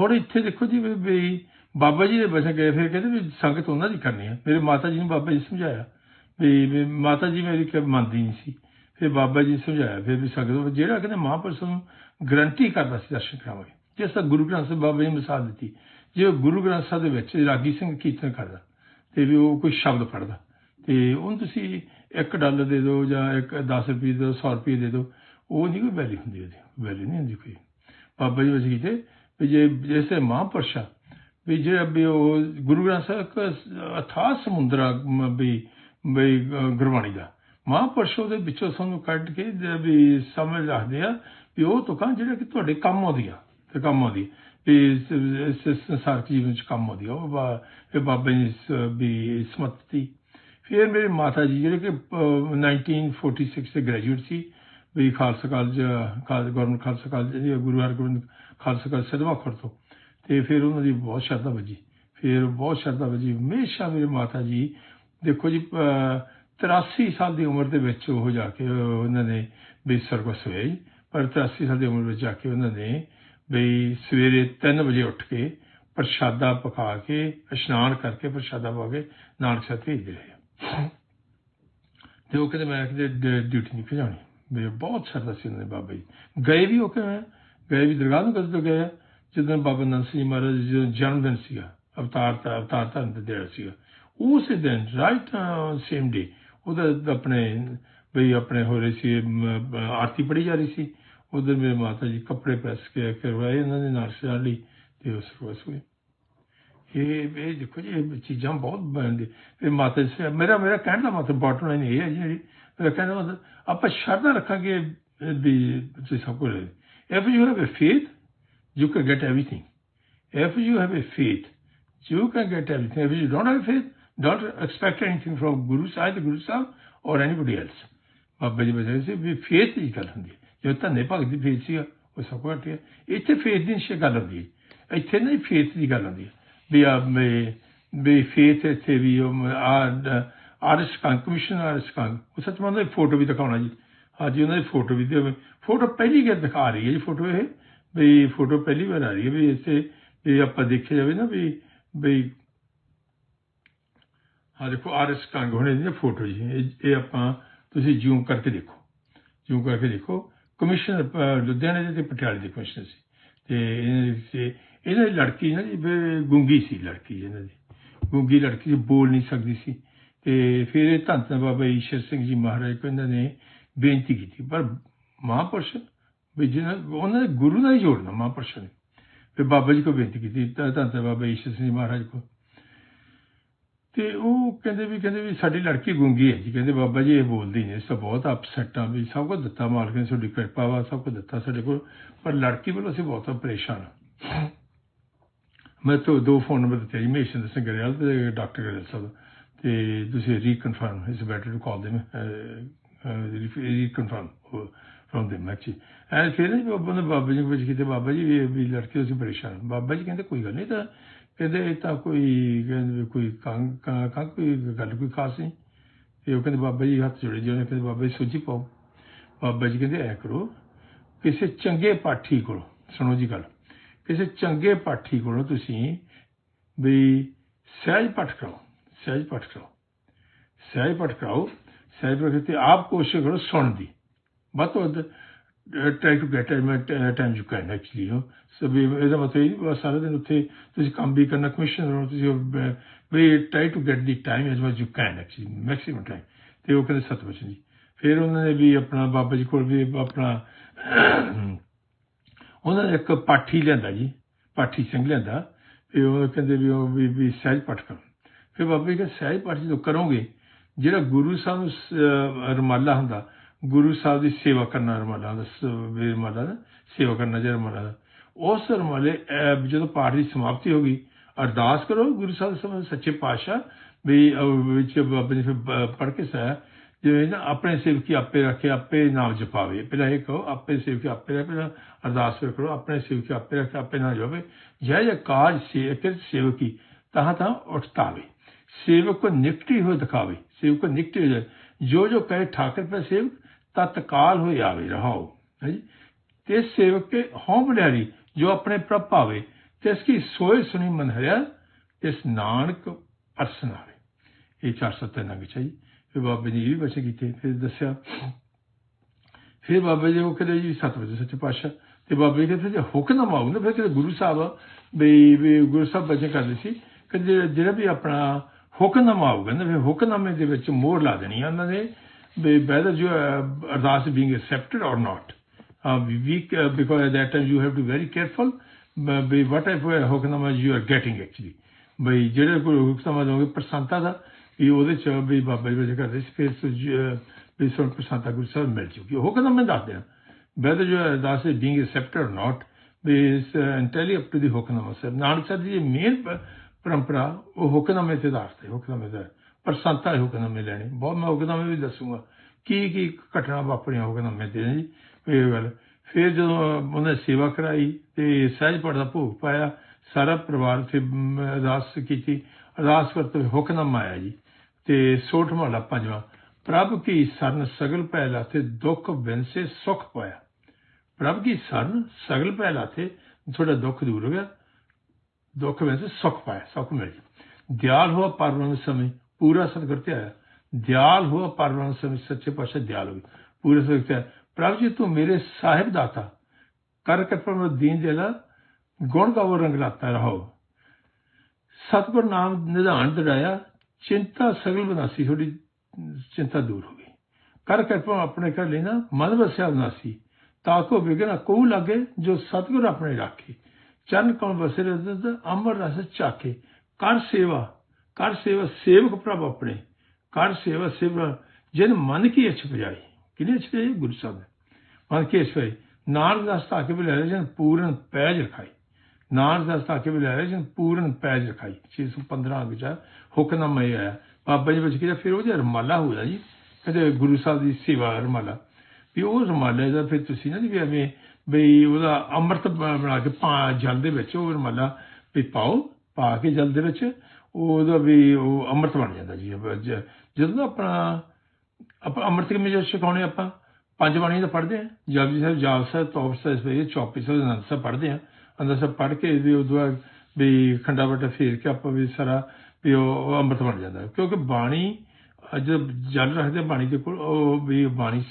ਹੁਣ ਇੱਥੇ ਦੇਖੋ ਜੀ, ਵੀ- ਬਾਬਾ ਜੀ ਦੇ ਬਚਨ ਗਏ, ਫਿਰ ਕਹਿੰਦੇ ਵੀ ਸੰਗਤ ਉਹਨਾਂ ਦੀ ਕਰਨੀ ਹੈ ਮੇਰੇ ਮਾਤਾ ਜੀ ਨੂੰ ਬਾਬਾ ਜੀ ਸਮਝਾਇਆ। ਵੀ ਮਾਤਾ ਜੀ ਮੇਰੀ ਕਿ, ਮੰਨਦੀ ਨਹੀਂ ਸੀ। ਫਿਰ ਬਾਬਾ ਜੀ ਸਮਝਾਇਆ, ਫਿਰ ਵੀ ਸੰਗਤ ਜਿਹੜਾ ਕਹਿੰਦੇ ਮਹਾਂਪੁਰਸ਼ ਨੂੰ ਗਰੰਟੀ ਕਰਦਾ ਸੀ ਦਰਸ਼ਨ ਕਰਾਵਾਂਗੇ। ਜਿਸ ਤਰ੍ਹਾਂ ਗੁਰੂ ਗ੍ਰੰਥ ਸਾਹਿਬ ਬਾਬਾ ਜੀ ਨੇ ਮਿਸਾਲ ਦਿੱਤੀ। ਜੇ ਗੁਰੂ ਗ੍ਰੰਥ ਸਾਹਿਬ ਦੇ ਵਿੱਚ ਰਾਗੀ ਸਿੰਘ ਕੀਰਤਨ ਕਰਦਾ, ਤੇ ਵੀ ਉਹ ਕੋਈ ਸ਼ਬਦ ਪੜਦਾ ਤੇ ਉਹਨੂੰ ਤੁਸੀਂ 1 ਡਾਲਰ ਦੇ ਦਿਓ ਜਾਂ ਇੱਕ 10 ਰੁਪਏ ਦੇ ਦਿਓ 100 ਰੁਪਏ ਦੇ ਦਿਓ, ਉਹ ਨਹੀਂ ਕੋਈ ਵੈਲਿਊ ਹੁੰਦੀ ਉਹਦੀ ਵੈਲਿਊ ਨਹੀਂ ਹੁੰਦੀ ਕੋਈ। ਬਾਬਾ ਜੀ ਵਿੱਚ ਕੀਤੇ ਵੀ ਜੇ ਜੈਸੇ ਮਹਾਂਪੁਰਸ਼ਾ ਵੀ ਜਿਹੜਾ ਵੀ ਉਹ ਗੁਰੂ ਗ੍ਰੰਥ ਸਾਹਿਬ ਇੱਕ ਅਥਾਹ ਸਮੁੰਦਰ ਆ, ਮ- ਵੀ ਵੀ ਗੁਰਬਾਣੀ ਦਾ, ਮਹਾਂਪੁਰਸ਼ ਉਹਦੇ ਵਿੱਚੋਂ ਸਾਨੂੰ ਕੱਢ ਕੇ ਵੀ ਸਮਝ ਰੱਖਦੇ ਆ ਵੀ ਉਹ ਤੁਕਾਂ ਜਿਹੜੇ ਕਿ ਤੁਹਾਡੇ ਕੰਮ ਆਉਂਦੀਆਂ। ਤੇ ਕੰਮ ਆਉਂਦੀ ਵੀ ਇਸ- ਇਸ ਸੰਸਾਰਕ ਜੀਵਨ ਚ ਕੰਮ ਆਉਂਦੀ ਆ ਉਹ ਬਾ- ਇਹ ਬਾਬਾ ਨੇ ਸ- ਵੀ ਸਮਤੀ ਫਿਰ ਮੇਰੇ ਮਾਤਾ ਜੀ ਜਿਹੜੇ ਕਿ ਅ, 1946 ਦੇ ਗ੍ਰੈਜੂਏਟ ਸੀ ਵੀ Khalsa college Khalsa government Khalsa college ਜੀ ਗੁਰੂ ਹਰਗੋਬਿੰਦ ਖਾਲਸਾ ਕਾਲਜ ਸਦਵਾ ਖੁਰ ਤੋਂ। ਤੇ ਫਿਰ ਉਹਨਾਂ ਦੀ ਬਹੁਤ ਸ਼ਰਧਾ ਵੱਜੀ। ਫਿਰ ਬਹੁਤ ਸ਼ਰਧਾ ਵੱਜੀ। ਹਮੇਸ਼ਾ ਮੇਰੇ ਮਾਤਾ ਜੀ ਦੇਖੋ ਜੀ ਅ, 83 ਸਾਲ ਦੀ ਉਮਰ ਦੇ ਵਿੱਚ ਉਹ ਜਾ ਕੇ ਉਹਨਾਂ ਨੇ ਵੀ ਸਰਗਸ ਹੋਏ ਜੀ। ਪਰ 83 ਸਾਲ ਦੀ ਉਮਰ ਵਿੱਚ ਜਾ ਕੇ ਉਹਨਾਂ ਨੇ ਵੀ ਸਵੇਰੇ 3 ਵਜੇ ਉੱਠ ਕੇ ਪ੍ਰਸ਼ਾਦਾ ਪਕਾ ਕੇ, ਇਸ਼ਨਾਨ ਕਰਕੇ ਪ੍ਰਸ਼ਾਦਾ ਪਾ ਕੇ ਨਾਨਕ ਸਾਹਿਬ ਭੇਜਦੇ ਰਹੇ ਤੇ ਉਹ ਕਹਿੰਦੇ, ਮੈਂ ਕਿਤੇ ਡਿਊਟੀ ਨਹੀਂ ਭਜਾਉਣੀ ਵੀ ਬਹੁਤ ਸ਼ਰਧਾ ਸੀ ਉਹਨਾਂ ਦੇ ਬਾਬਾ ਜੀ। ਗਏ ਵੀ ਉਹ ਕਿਵੇਂ ਗਏ ਵੀ ਦਰਗਾਹ ਨੂੰ ਕਦੋਂ ਤੋਂ ਗਏ ਆ? ਜਦੋਂ ਬਾਬਾ ਨੰਦ ਸਿੰਘ ਜੀ ਮਹਾਰਾਜ ਜੀ ਦਾ ਜਨਮ ਦਿਨ ਸੀਗਾ, ਅਵਤਾਰ ਦਾ ਅਵਤਾਰ ਧੰਨ ਦਾ ਦਿਨ ਸੀਗਾ, ਉਸੇ ਦਿਨ ਰਾਈਟ ਸੇਮ ਡੇ ਉਹਦਾ ਆਪਣੇ, ਬਈ ਆਪਣੇ ਹੋ ਰਹੀ ਸੀ ਆਰਤੀ ਪੜੀ ਜਾ ਰਹੀ ਸੀ। ਉਧਰ ਮੇਰੇ ਮਾਤਾ ਜੀ ਕੱਪੜੇ ਪ੍ਰੈਸ ਕੇ ਇਹਨਾਂ ਦੇ ਨਾਲ ਸਜਾ ਲਈ ਤੇ ਉਸ ਰੋਸ ਹੋਏ ਇਹ ਇਹ ਦੇਖੋ ਜੀ ਇਹ ਚੀਜ਼ਾਂ ਬਹੁਤ ਬਣਦੀ ਫਿਰ ਮਾਤਾ ਜੀ ਮੇਰਾ ਮੇਰਾ ਕਹਿਣ ਦਾ ਮਤਲਬ ਬਾਟਮ ਲਾਈਨ ਇਹ ਹੈ ਜੀ ਜਿਹੜੀ ਮੇਰਾ ਕਹਿਣ ਦਾ ਮਤਲਬ ਆਪਾਂ ਸ਼ਰਧਾ ਰੱਖਾਂਗੇ ਵੀ ਤੁਸੀਂ ਸਭ ਕੁਝ if you have ah faith you can get everything. If you have a faith, you can get everything. If you don't have faith, don't expect anything from Guru Sahib, Guru Sahib or anybody else. Baba ji ਬਜਾਏ ਸੀ ਵੀ ਫੇਥ ਦੀ ਗੱਲ ਹੁੰਦੀ ਹੈ ਜੋ ਧੰਨੇ ਭਗਤ ਦੀ ਫੇਥ ਸੀ ਉਹ ਸਭ ਕੁਝ ਹੈ ਇੱਥੇ ਫੇਥ ਦੀ ਨਿਸ਼ਚੈ ਗੱਲ ਹੁੰਦੀ ਹੈ ਇੱਥੇ ਨਹੀਂ ਫੇਥ ਦੀ ਗੱਲ ਆਉਂਦੀ ਹੈ ਵੀ ਆ ਮੈਂ ਵੀ ਫੇਥ ਇੱਥੇ ਵੀ ਉਹ ਆ ਆਰਸ ਕਾਂ ਕਮਿਸ਼ਨ ਆਰਸ ਕਾਂ ਉਹ ਸੱਚ ਮੰਨਦਾ ਫੋਟੋ ਵੀ ਦਿਖਾਉਣਾ ਜੀ ਹਾਂਜੀ ਉਹਨਾਂ ਦੀ ਫੋਟੋ ਵੀ ਦੇ ਫੋਟੋ ਪਹਿਲੀ ਵਾਰ ਦਿਖਾ ਰਹੀ ਹੈ ਜੀ ਫੋਟੋ ਇਹ ਵੀ ਫੋਟੋ ਪਹਿਲੀ ਵਾਰ ਆ ਰਹੀ ਹੈ ਵੀ ਇੱਥੇ ਵੀ ਆਪਾਂ ਦੇਖਿਆ ਜਾਵੇ ਨਾ ਵੀ ਵੀ ਹਾਂ ਦੇਖੋ ਆਰਐਸ ਕੰਗ ਹੋਣੇ ਦੀ ਫੋਟੋ ਜੀ ਇਹ ਇਹ ਆਪਾਂ ਤੁਸੀਂ ਜ਼ੂਮ ਕਰਕੇ ਦੇਖੋ ਜ਼ੂਮ ਕਰਕੇ ਦੇਖੋ ਕਮਿਸ਼ਨਰ ਲੁਧਿਆਣੇ ਦੇ ਤੇ ਪਟਿਆਲੇ ਦੇ ਕਮਿਸ਼ਨਰ ਸੀ। ਤੇ ਇਹਨਾਂ ਦੀ ਇਹਨਾਂ ਦੀ ਲੜਕੀ ਨਾ ਜੀ ਵੀ ਗੁੰਗੀ ਸੀ ਲੜਕੀ ਇਹਨਾਂ ਦੀ। ਗੁੰਗੀ ਲੜਕੀ ਸੀ ਬੋਲ ਨਹੀਂ ਸਕਦੀ ਸੀ। ਤੇ ਫਿਰ ਇਹ ਧੰਨ ਧੰਨ ਬਾਬਾ ਈਸ਼ਰ ਸਿੰਘ ਜੀ ਮਹਾਰਾਜ ਕੋ ਇਹਨਾਂ ਨੇ ਬੇਨਤੀ ਕੀਤੀ। ਪਰ ਮਹਾਂਪੁਰਸ਼ ਵੀ ਜਿਹਨਾਂ ਉਹਨਾਂ ਨੇ ਗੁਰੂ ਨਾਲ ਹੀ ਜੋੜਨਾ ਮਹਾਂਪੁਰਸ਼ ਨੇ। ਫਿਰ ਬਾਬਾ ਜੀ ਕੋ ਬੇਨਤੀ ਕੀਤੀ ਤਾਂ ਧੰਨ ਬਾਬਾ ਈਸ਼ਰ ਸਿੰਘ ਜੀ ਮਹਾਰਾਜ ਕੋ। ਤੇ ਉਹ ਕਹਿੰਦੇ ਵੀ ਕਹਿੰਦੇ ਵੀ ਸਾਡੀ ਲੜਕੀ ਗੁੰਗੀ ਹੈ ਜੀ। ਕਹਿੰਦੇ ਬਾਬਾ ਜੀ, ਇਹ ਬੋਲਦੀ ਨਹੀਂ। ਅਸੀਂ ਤੋਂ ਬਹੁਤ ਅਪਸੈਟ ਆ ਵੀ ਸਭ ਕੁਝ ਦਿੱਤਾ ਮਾਲਕ ਨੇ, ਤੁਹਾਡੀ ਕਿਰਪਾ ਵਾ, ਸਭ ਕੁਝ ਦਿੱਤਾ ਸਾਡੇ ਕੋਲ। ਪਰ ਲੜਕੀ ਵੱਲੋਂ ਅਸੀਂ ਬਹੁਤ ਪਰੇਸ਼ਾਨ ਹਾਂ। ਮੈਂ ਤੋਂ ਦੋ ਫੋਨ ਨੰਬਰ ਦਿੱਤੇ ਜੀ ਮੇਸ਼ਨ ਸਿੰਘ ਗਰੇਵਾਲ ਤੇ ਡਾਕਟਰ ਗਰੇਵਾਲ ਸਾਹਿਬ। ਤੇ ਤੁਸੀਂ reconfirm is better to call them reconfirm firm them actually ਐਂ ਫਿਰ ਜੀ ਬਾਬਾ ਨੇ ਬਾਬਾ ਜੀ ਪੁੱਛ ਕਿਤੇ ਬਾਬਾ ਜੀ ਵੀ ਲੜਕੀ ਅਸੀਂ ਪਰੇਸ਼ਾਨ ਬਾਬਾ ਜੀ ਕਹਿੰਦੇ, ਕੋਈ ਗੱਲ ਨਹੀਂ ਤਾਂ ਕਹਿੰਦੇ ਤਾਂ ਕੋਈ ਕਹਿੰਦੇ ਕੋਈ ਕੰਗ ਕੰਗ ਕੋਈ ਗੱਲ ਕੋਈ ਖਾਸ ਨਹੀਂ। ਤੇ ਉਹ ਕਹਿੰਦੇ ਬਾਬਾ ਜੀ ਹੱਥ ਜੋੜੇ ਜੀ ਉਹਨੇ ਕਹਿੰਦੇ ਬਾਬਾ ਜੀ ਸੋਚੀ ਪਾਓ। ਬਾਬਾ ਜੀ ਕਹਿੰਦੇ ਐ ਕਰੋ, ਕਿਸੇ ਚੰਗੇ ਪਾਠੀ ਕੋਲ, ਸੁਣੋ ਜੀ ਗੱਲ, ਕਿਸੇ ਚੰਗੇ ਪਾਠੀ ਕੋਲੋਂ ਤੁਸੀਂ ਵੀ ਸਹਿਜ ਪਾਠ ਕਰਾਓ, ਸਹਿਜ ਪਾਠ ਕਰਾਓ। ਸਹਿਜ ਪਾਠ ਕਰਾਓ, ਸਹਿਜ ਪਾਠ ਤੇ ਆਪ ਕੋਸ਼ਿਸ਼ ਕਰੋ ਸੁਣਨ ਦੀ। ਵੱਧ ਤੋਂ ਵੱਧ try to get um time you can actually you so ਵੀ ਇਹਦਾ ਮਤਲਬ ਇਹ ਸਾਰਾ ਦਿਨ ਉੱਥੇ ਤੁਸੀਂ ਕੰਮ ਵੀ ਕਰਨਾ ਕਮਿਸ਼ਨ ਹੋ ਤੁਸੀਂ ਵੀ try to get the time as much you can actually maximum time ਤੇ ਉਹ ਕਹਿੰਦੇ ਸਤ ਵਚਨ ਜੀ। ਫਿਰ ਉਹਨਾਂ ਨੇ ਵੀ ਆਪਣਾ ਬਾਬਾ ਜੀ ਕੋਲ ਵੀ ਆਪਣਾ, ਉਹਨਾਂ ਨੇ ਇੱਕ ਪਾਠੀ ਲਿਆਂਦਾ ਜੀ, ਪਾਠੀ ਸਿੰਘ ਲਿਆਂਦਾ। ਵੀ ਉਹ ਕਹਿੰਦੇ ਵੀ ਉਹ ਵੀ ਵੀ ਸਹਿਜ ਪਾਠ ਕਰੋ। ਫਿਰ ਬਾਬਾ ਜੀ ਕਹਿੰਦੇ, ਸਹਿਜ ਪਾਠ ਜਦੋਂ ਕਰੋਗੇ, ਜਿਹੜਾ ਗੁਰੂ ਸਾਹਿਬ ਨੂੰ ਰੁਮਾਲਾ ਹੁੰਦਾ ਗੁਰੂ ਸਾਹਿਬ ਦੀ ਸੇਵਾ ਕਰਨਾ ਰਮਾਲਾ ਦਾ ਸਵੇਰ ਮਾਲਾ ਦਾ ਸੇਵਾ ਕਰਨਾ ਜਿਹੜਾ ਰਮਾਲਾ ਦਾ ਉਸ ਰਮਾਲੇ ਜਦੋਂ ਪਾਠ ਦੀ ਸਮਾਪਤੀ ਹੋ ਗਈ, ਅਰਦਾਸ ਕਰੋ ਗੁਰੂ ਸਾਹਿਬ ਸਮੇਂ ਸੱਚੇ ਪਾਤਸ਼ਾਹ, ਵੀ ਵਿੱਚ ਆਪਣੇ ਪੜ ਕੇ ਸਹਿ, ਜਿਵੇਂ ਨਾ ਆਪਣੇ ਸੇਵਕੀ ਆਪੇ ਰੱਖੇ, ਆਪੇ ਨਾਮ ਜਪਾਵੇ। ਪਹਿਲਾਂ ਇਹ ਕਹੋ ਆਪੇ ਸੇਵਕੀ ਆਪੇ ਰੱਖੇ, ਪਹਿਲਾਂ ਅਰਦਾਸ ਕਰੋ, ਆਪਣੇ ਸੇਵਕੀ ਆਪੇ ਰੱਖੇ, ਆਪੇ ਨਾਮ ਜਪਾਵੇ। ਜੈ ਜੈ ਕਾਜ ਸੇਵਕ ਸੇਵਕੀ, ਤਹਾਂ ਤਾਂ ਉਠਤਾਵੇ। ਸੇਵਕ ਕੋ ਨਿਕਟੀ ਹੋ ਦਿਖਾਵੇ, ਸੇਵਕ ਕੋ ਨਿਕਟੀ ਹੋ ਜਾਏ ਜੋ ਜੋ ਕਹੇ ਠਾਕਰ ਪਰ ਸੇਵਕ तत्काल हो आवे रहाओ है जी ते सेवक के हों बलियारी जो अपने प्रभ पावे तिसकी सोए सुनी मन हरिया तिस नानक अरसन आवे ਇਹ 407 ਨੰਗ ਚਾਹੀ ਫਿਰ ਬਾਬੇ ਨੇ ਇਹ ਵੀ ਬਚੇ ਕੀਤੇ ਫਿਰ ਦੱਸਿਆ ਫਿਰ ਬਾਬੇ ਜੀ ਉਹ ਕਹਿੰਦੇ ਜੀ ਸੱਤ ਵਜੇ ਸੱਚੇ ਪਾਤਸ਼ਾਹ ਤੇ ਬਾਬੇ ਕਹਿੰਦੇ ਜੇ ਹੁਕਮ ਆਉ ਨਾ ਫਿਰ ਕਿਤੇ ਗੁਰੂ ਸਾਹਿਬ ਵੀ ਵੀ ਗੁਰੂ ਸਾਹਿਬ ਬਚੇ ਕਰਦੇ ਸੀ ਕਿ ਜਿਹੜਾ ਜਿਹੜਾ ਵੀ ਆਪਣਾ ਹੁਕਮਨਾਮਾ ਆਊਗਾ ਨਾ ਫਿਰ ਹੁਕਮਨਾਮੇ ਦੇ ਵਿੱਚ ਮੋਹਰ ਲਾ ਦੇਣੀ ਆ ਉਹਨਾਂ ਨੇ ਵੀ whether you are ਅਰਦਾਸ being accepted or not uh, we uh, because at that time you have to be very careful uh, we whatever hukamnama you are getting actually ਬਈ ਜਿਹੜੇ ਕੋਈ ਹੁਕਮਨਾਮਾ ਦੋਗੇ ਪ੍ਰਸੰਤਾ ਦਾ ਵੀ ਉਹਦੇ ਚ ਵੀ ਬਾਬਾ ਜੀ ਵਜੇ ਕਰਦੇ ਸੀ ਫਿਰ ਸੁਜ- ਅਹ, ਵੀ ਸੁਣ ਪ੍ਰਸੰਤਾ ਗੁਰੂ ਸਾਹਿਬ ਮਿਲ ਚੁੱਕੀ ਹੁਕਮਨਾਮੇ ਦੱਸ ਦੇਣਾ whether you are ਅਰਦਾਸ is being accepted or not ਵੀ ਇਸ entirely up to the Hukamnama Sahib Nanak Sahib the main ਪਰੰਪਰਾ ਉਹ ਹੁਕਮਨਾਮੇ ਤੇ ਦੱਸਦੇ ਹੁਕਮਨਾਮੇ ਦਾ ਪ੍ਰਸੰਤਾ ਹੁਕਮਨਾਮੇ ਲੈਣੇ। ਬਹੁਤ ਮੈਂ ਹੁਕਮਨਾਮੇ ਵੀ ਦੱਸੂਗਾ। ਕੀ ਕੀ ਘਟਨਾ ਵਾਪਰੀਆਂ ਹੁਕਮਨਾਮੇ ਤੇ ਜੀ। ਇਹ ਗੱਲ। ਫਿਰ ਜਦੋਂ ਉਹਨੇ ਸੇਵਾ ਕਰਾਈ ਤੇ ਸਹਿਜ ਪਾਠ ਦਾ ਭੋਗ ਪਾਇਆ, ਸਾਰਾ ਪਰਿਵਾਰ ਤੇ ਅਰਦਾਸ ਕੀਤੀ। ਅਰਦਾਸ ਕਰਤੇ ਹੁਕਮਨਾਮਾ ਆਇਆ ਜੀ ਤੇ ਸੋਠ ਮਹਲਾ ਪੰਜਵਾਂ। ਪ੍ਰਭ ਕੀ ਸਰਨ ਸਗਲ ਭੈ ਲਾਥੇ ਦੁੱਖ ਵਿੰਸੇ ਸੁਖ ਪਾਇਆ। ਪ੍ਰਭ ਕੀ ਸਰਨ ਸਗਲ ਭੈ ਲਾਥੇ ਤੁਹਾਡਾ ਦੁੱਖ ਦੂਰ ਹੋ ਗਿਆ। ਦੁੱਖ ਵਿੰਸੇ ਸੁਖ ਪਾਇਆ ਸੁਖ ਮਿਲ ਗਿਆ। ਦਿਆਲ ਹੋਆ ਪਰਮ ਸਮੇਂ। ਪੂਰਾ ਸਤਿਗੁਰ ਤੇ ਆਇਆ ਦਿਆਲ ਹੋਆ ਪਰਮ ਸਮੇਂ ਸੱਚੇ ਪਾਤਸ਼ਾਹ ਦਿਆਲ ਹੋ ਗਏ ਪੂਰੇ ਸਤਿਗੁਰ ਤੇ ਆਇਆ। ਪ੍ਰਭ ਜੀ, ਤੂੰ ਮੇਰੇ ਸਾਹਿਬ ਦਾਤਾ ਕਰ ਕਿਰਪਾ ਮੈਂ ਗੁਣ ਗਾਵੋ, ਰੰਗ ਲਾਤਾ ਰਹੋ। ਸਤਿਗੁਰ ਨਾਮ ਨਿਧਾਨ ਦੜਾਇਆ। ਚਿੰਤਾ ਸਗਲ ਬਨਾਸੀ। ਥੋੜੀ ਚਿੰਤਾ ਦੂਰ ਹੋ ਗਈ। ਕਰ ਕਿਰਪਾ ਆਪਣੇ ਕਰ ਲੈਣਾ ਮਨ ਵਸਿਆ ਬਨਾਸੀ। ਤਾਕੋ ਵਿਗਨ ਕੋ ਲਾਗੇ, ਜੋ ਸਤਿਗੁਰ ਆਪਣੇ ਰਾਖੇ। ਚੰਨ ਕੌਣ ਵਸੇ ਰਤ ਅਮਰ ਰਸ ਚਾਕੇ ਕਰ ਸੇਵਾ। ਕਰ ਸੇਵਾ ਸੇਵਕ ਪ੍ਰਭ ਆਪਣੇ, ਕਰ ਸੇਵਾ ਸੇਵਾ ਜਿਨ ਮਨ ਕੀ ਇਛ ਪਜਾਈ ਕਿਨੇ ਇਛ ਪਜਾਈ ਗੁਰੂ ਸਾਹਿਬ ਨੇ। ਮਨ ਕੀ ਇਛ ਪਜਾਈ ਨਾਨਕ ਦਾਸ ਤਾਕੇ ਵੀ ਲੈ ਜਨ ਪੂਰਨ ਪੈਜ ਰਖਾਈ। ਨਾਨਕ ਦਾਸ ਤਾਕੇ ਵੀ ਲੈ ਜਨ ਪੂਰਨ ਪੈਜ ਰਖਾਈ। 615 ਵਿੱਚ ਹੁਕਮਨਾਮਾ ਇਹ ਆਇਆ। ਬਾਬਾ ਜੀ ਵਿੱਚ ਕਿਹਾ, ਫਿਰ ਉਹ ਉਹਦੇ ਰਮਾਲਾ ਹੋਇਆ ਜੀ। ਕਹਿੰਦੇ ਗੁਰੂ ਸਾਹਿਬ ਦੀ ਸੇਵਾ ਰਮਾਲਾ। ਵੀ ਉਹ ਰਮਾਲੇ ਦਾ ਫਿਰ ਤੁਸੀਂ ਨਾ ਜੀ ਵੀ ਐਵੇਂ ਵੀ ਉਹਦਾ ਅੰਮ੍ਰਿਤ ਬਣਾ ਕੇ ਪਾ ਜਲ ਦੇ ਵਿੱਚ ਉਹ ਰਮਾਲਾ ਵੀ ਪਾਓ, ਪਾ ਕੇ ਜਲ ਦੇ ਵਿੱਚ। ਉਹਦਾ ਵੀ ਉਹ ਅੰਮ੍ਰਿਤ ਬਣ ਜਾਂਦਾ ਜੀ। ਜਦੋਂ ਨਾ ਆਪਣਾ, ਆਪਾਂ ਅੰਮ੍ਰਿਤ ਕਿਵੇਂ ਜਦੋਂ ਛਕਾਉਣੇ ਆਪਾਂ? ਪੰਜ ਬਾਣੀ ਦਾ ਪੜ੍ਹਦੇ ਆ। ਜਪਜੀ ਸਾਹਿਬ ਜਾਪ ਸਾਹਿਬ ਤੌਬ ਸਾਹਿਬ ਸਵੇਰੇ ਚੌਪੀ ਸਾਹਿਬ, ਅਨੰਦ ਸਾਹਿਬ ਪੜ੍ਹਦੇ ਆ। ਅਨੰਦ ਸਾਹਿਬ ਪੜ੍ਹ ਕੇ ਵੀ ਉਦੋਂ ਬਾਅਦ ਵੀ ਖੰਡਾ ਵਟਾ ਫੇਰ ਕੇ ਆਪਾਂ ਵੀ ਸਾਰਾ ਵੀ ਉਹ ਅੰਮ੍ਰਿਤ ਬਣ ਜਾਂਦਾ। ਕਿਉਂਕਿ ਬਾਣੀ ਅਹ ਜਦ ਜਲ ਰੱਖਦੇ ਆ ਬਾਣੀ ਦੇ ਕੋਲ, ਉਹ ਵੀ ਬਾਣੀ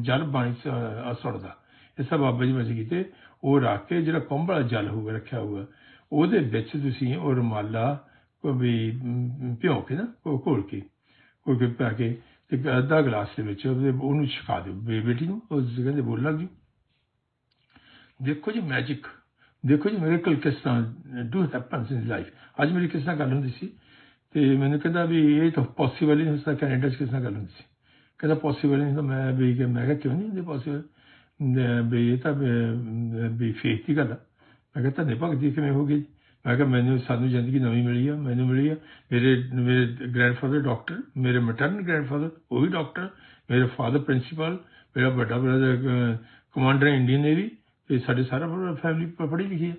ਜਲ ਬਾਣੀ ਸ- ਇਹ ਸਭ ਬਾਬਾ ਜੀ ਮਜ ਕੀਤੇ ਉਹ ਰੱਖ ਕੇ ਜਿਹੜਾ ਕੁੰਭ ਵਾਲਾ ਜਲ ਹੋਊਗਾ, ਰੱਖਿਆ ਹੋਊਗਾ, ਉਹਦੇ ਵਿੱਚ ਤੁਸੀਂ ਉਹ ਰਮਾਲਾ ਕੋਈ ਵੀ ਅਮ, ਕੇ ਨਾ ਉਹ ਘੋਲ ਕੇ ਘੋਲ ਕੇ ਪਾ ਕੇ ਤੇ ਅੱਧਾ ਗਲਾਸ ਦੇ ਵਿੱਚ ਉਹਦੇ ਉਹਨੂੰ ਛਕਾ ਦਿਓ ਬੇ- ਬੇਟੀ ਨੂੰ ਉਹ ਕਹਿੰਦੇ ਬੋਲ ਲੱਗ ਜੀ ਦੇਖੋ ਜੀ ਮੈਜਿਕ ਦੇਖੋ ਜੀ ਮਿਰੇਕਲ ਕਿਸ ਤਰ੍ਹਾਂ ਡੂ ਹੈਪਨਸ ਇਨ ਲਾਈਫ ਅੱਜ ਮੇਰੀ ਕਿਸ ਨਾਲ ਗੱਲ ਹੁੰਦੀ ਸੀ ਤੇ ਮੈਨੂੰ ਕਹਿੰਦਾ ਵੀ ਇਹ ਤਾਂ ਪੋਸੀਬਲ ਹੀ ਨਹੀਂ ਹੁੰਦਾ ਕੈਨੇਡਾ 'ਚ ਕਿਸ ਨਾਲ ਗੱਲ ਹੁੰਦੀ ਸੀ ਕਹਿੰਦਾ ਪੋਸੀਬਲ ਨਹੀਂ ਤਾਂ ਮੈਂ ਵੀ ਕਿ ਮੈਂ ਕਿਹਾ ਕਿਉਂ ਨਹੀਂ ਹੁੰਦੀ ਪੋਸੀਬਲ ਵੀ ਇਹ ਤਾਂ ਵੀ- ਵੀ ਫੇਥ ਦੀ ਗੱਲ ਮੈਂ ਕਿਹਾ ਧੰਨੇ ਭਗਤੀ ਕਿਵੇਂ ਹੋ ਗਈ ਮੈਂ ਕਿਹਾ ਮੈਨੂੰ ਸਾਨੂੰ ਜ਼ਿੰਦਗੀ ਨਵੀਂ ਮਿਲੀ ਆ ਮੈਨੂੰ ਮਿਲੀ ਆ ਮੇਰੇ ਮੇਰੇ ਗ੍ਰੈਂਡਫਾਦਰ ਡਾਕਟਰ ਮੇਰੇ ਮਟਰਨ ਗ੍ਰੈਂਡਫਾਦਰ ਉਹ ਵੀ ਡਾਕਟਰ ਮੇਰੇ ਫਾਦਰ ਪ੍ਰਿੰਸੀਪਲ ਮੇਰਾ ਵੱਡਾ ਬ੍ਰਦਰ ਕਮਾਂਡਰ ਇੰਡੀਅਨ ਨੇਵੀ ਤੇ ਸਾਡੇ ਸਾਰਾ ਫੈਮਿਲੀ ਪੜ੍ਹੀ ਲਿਖੀ ਹੈ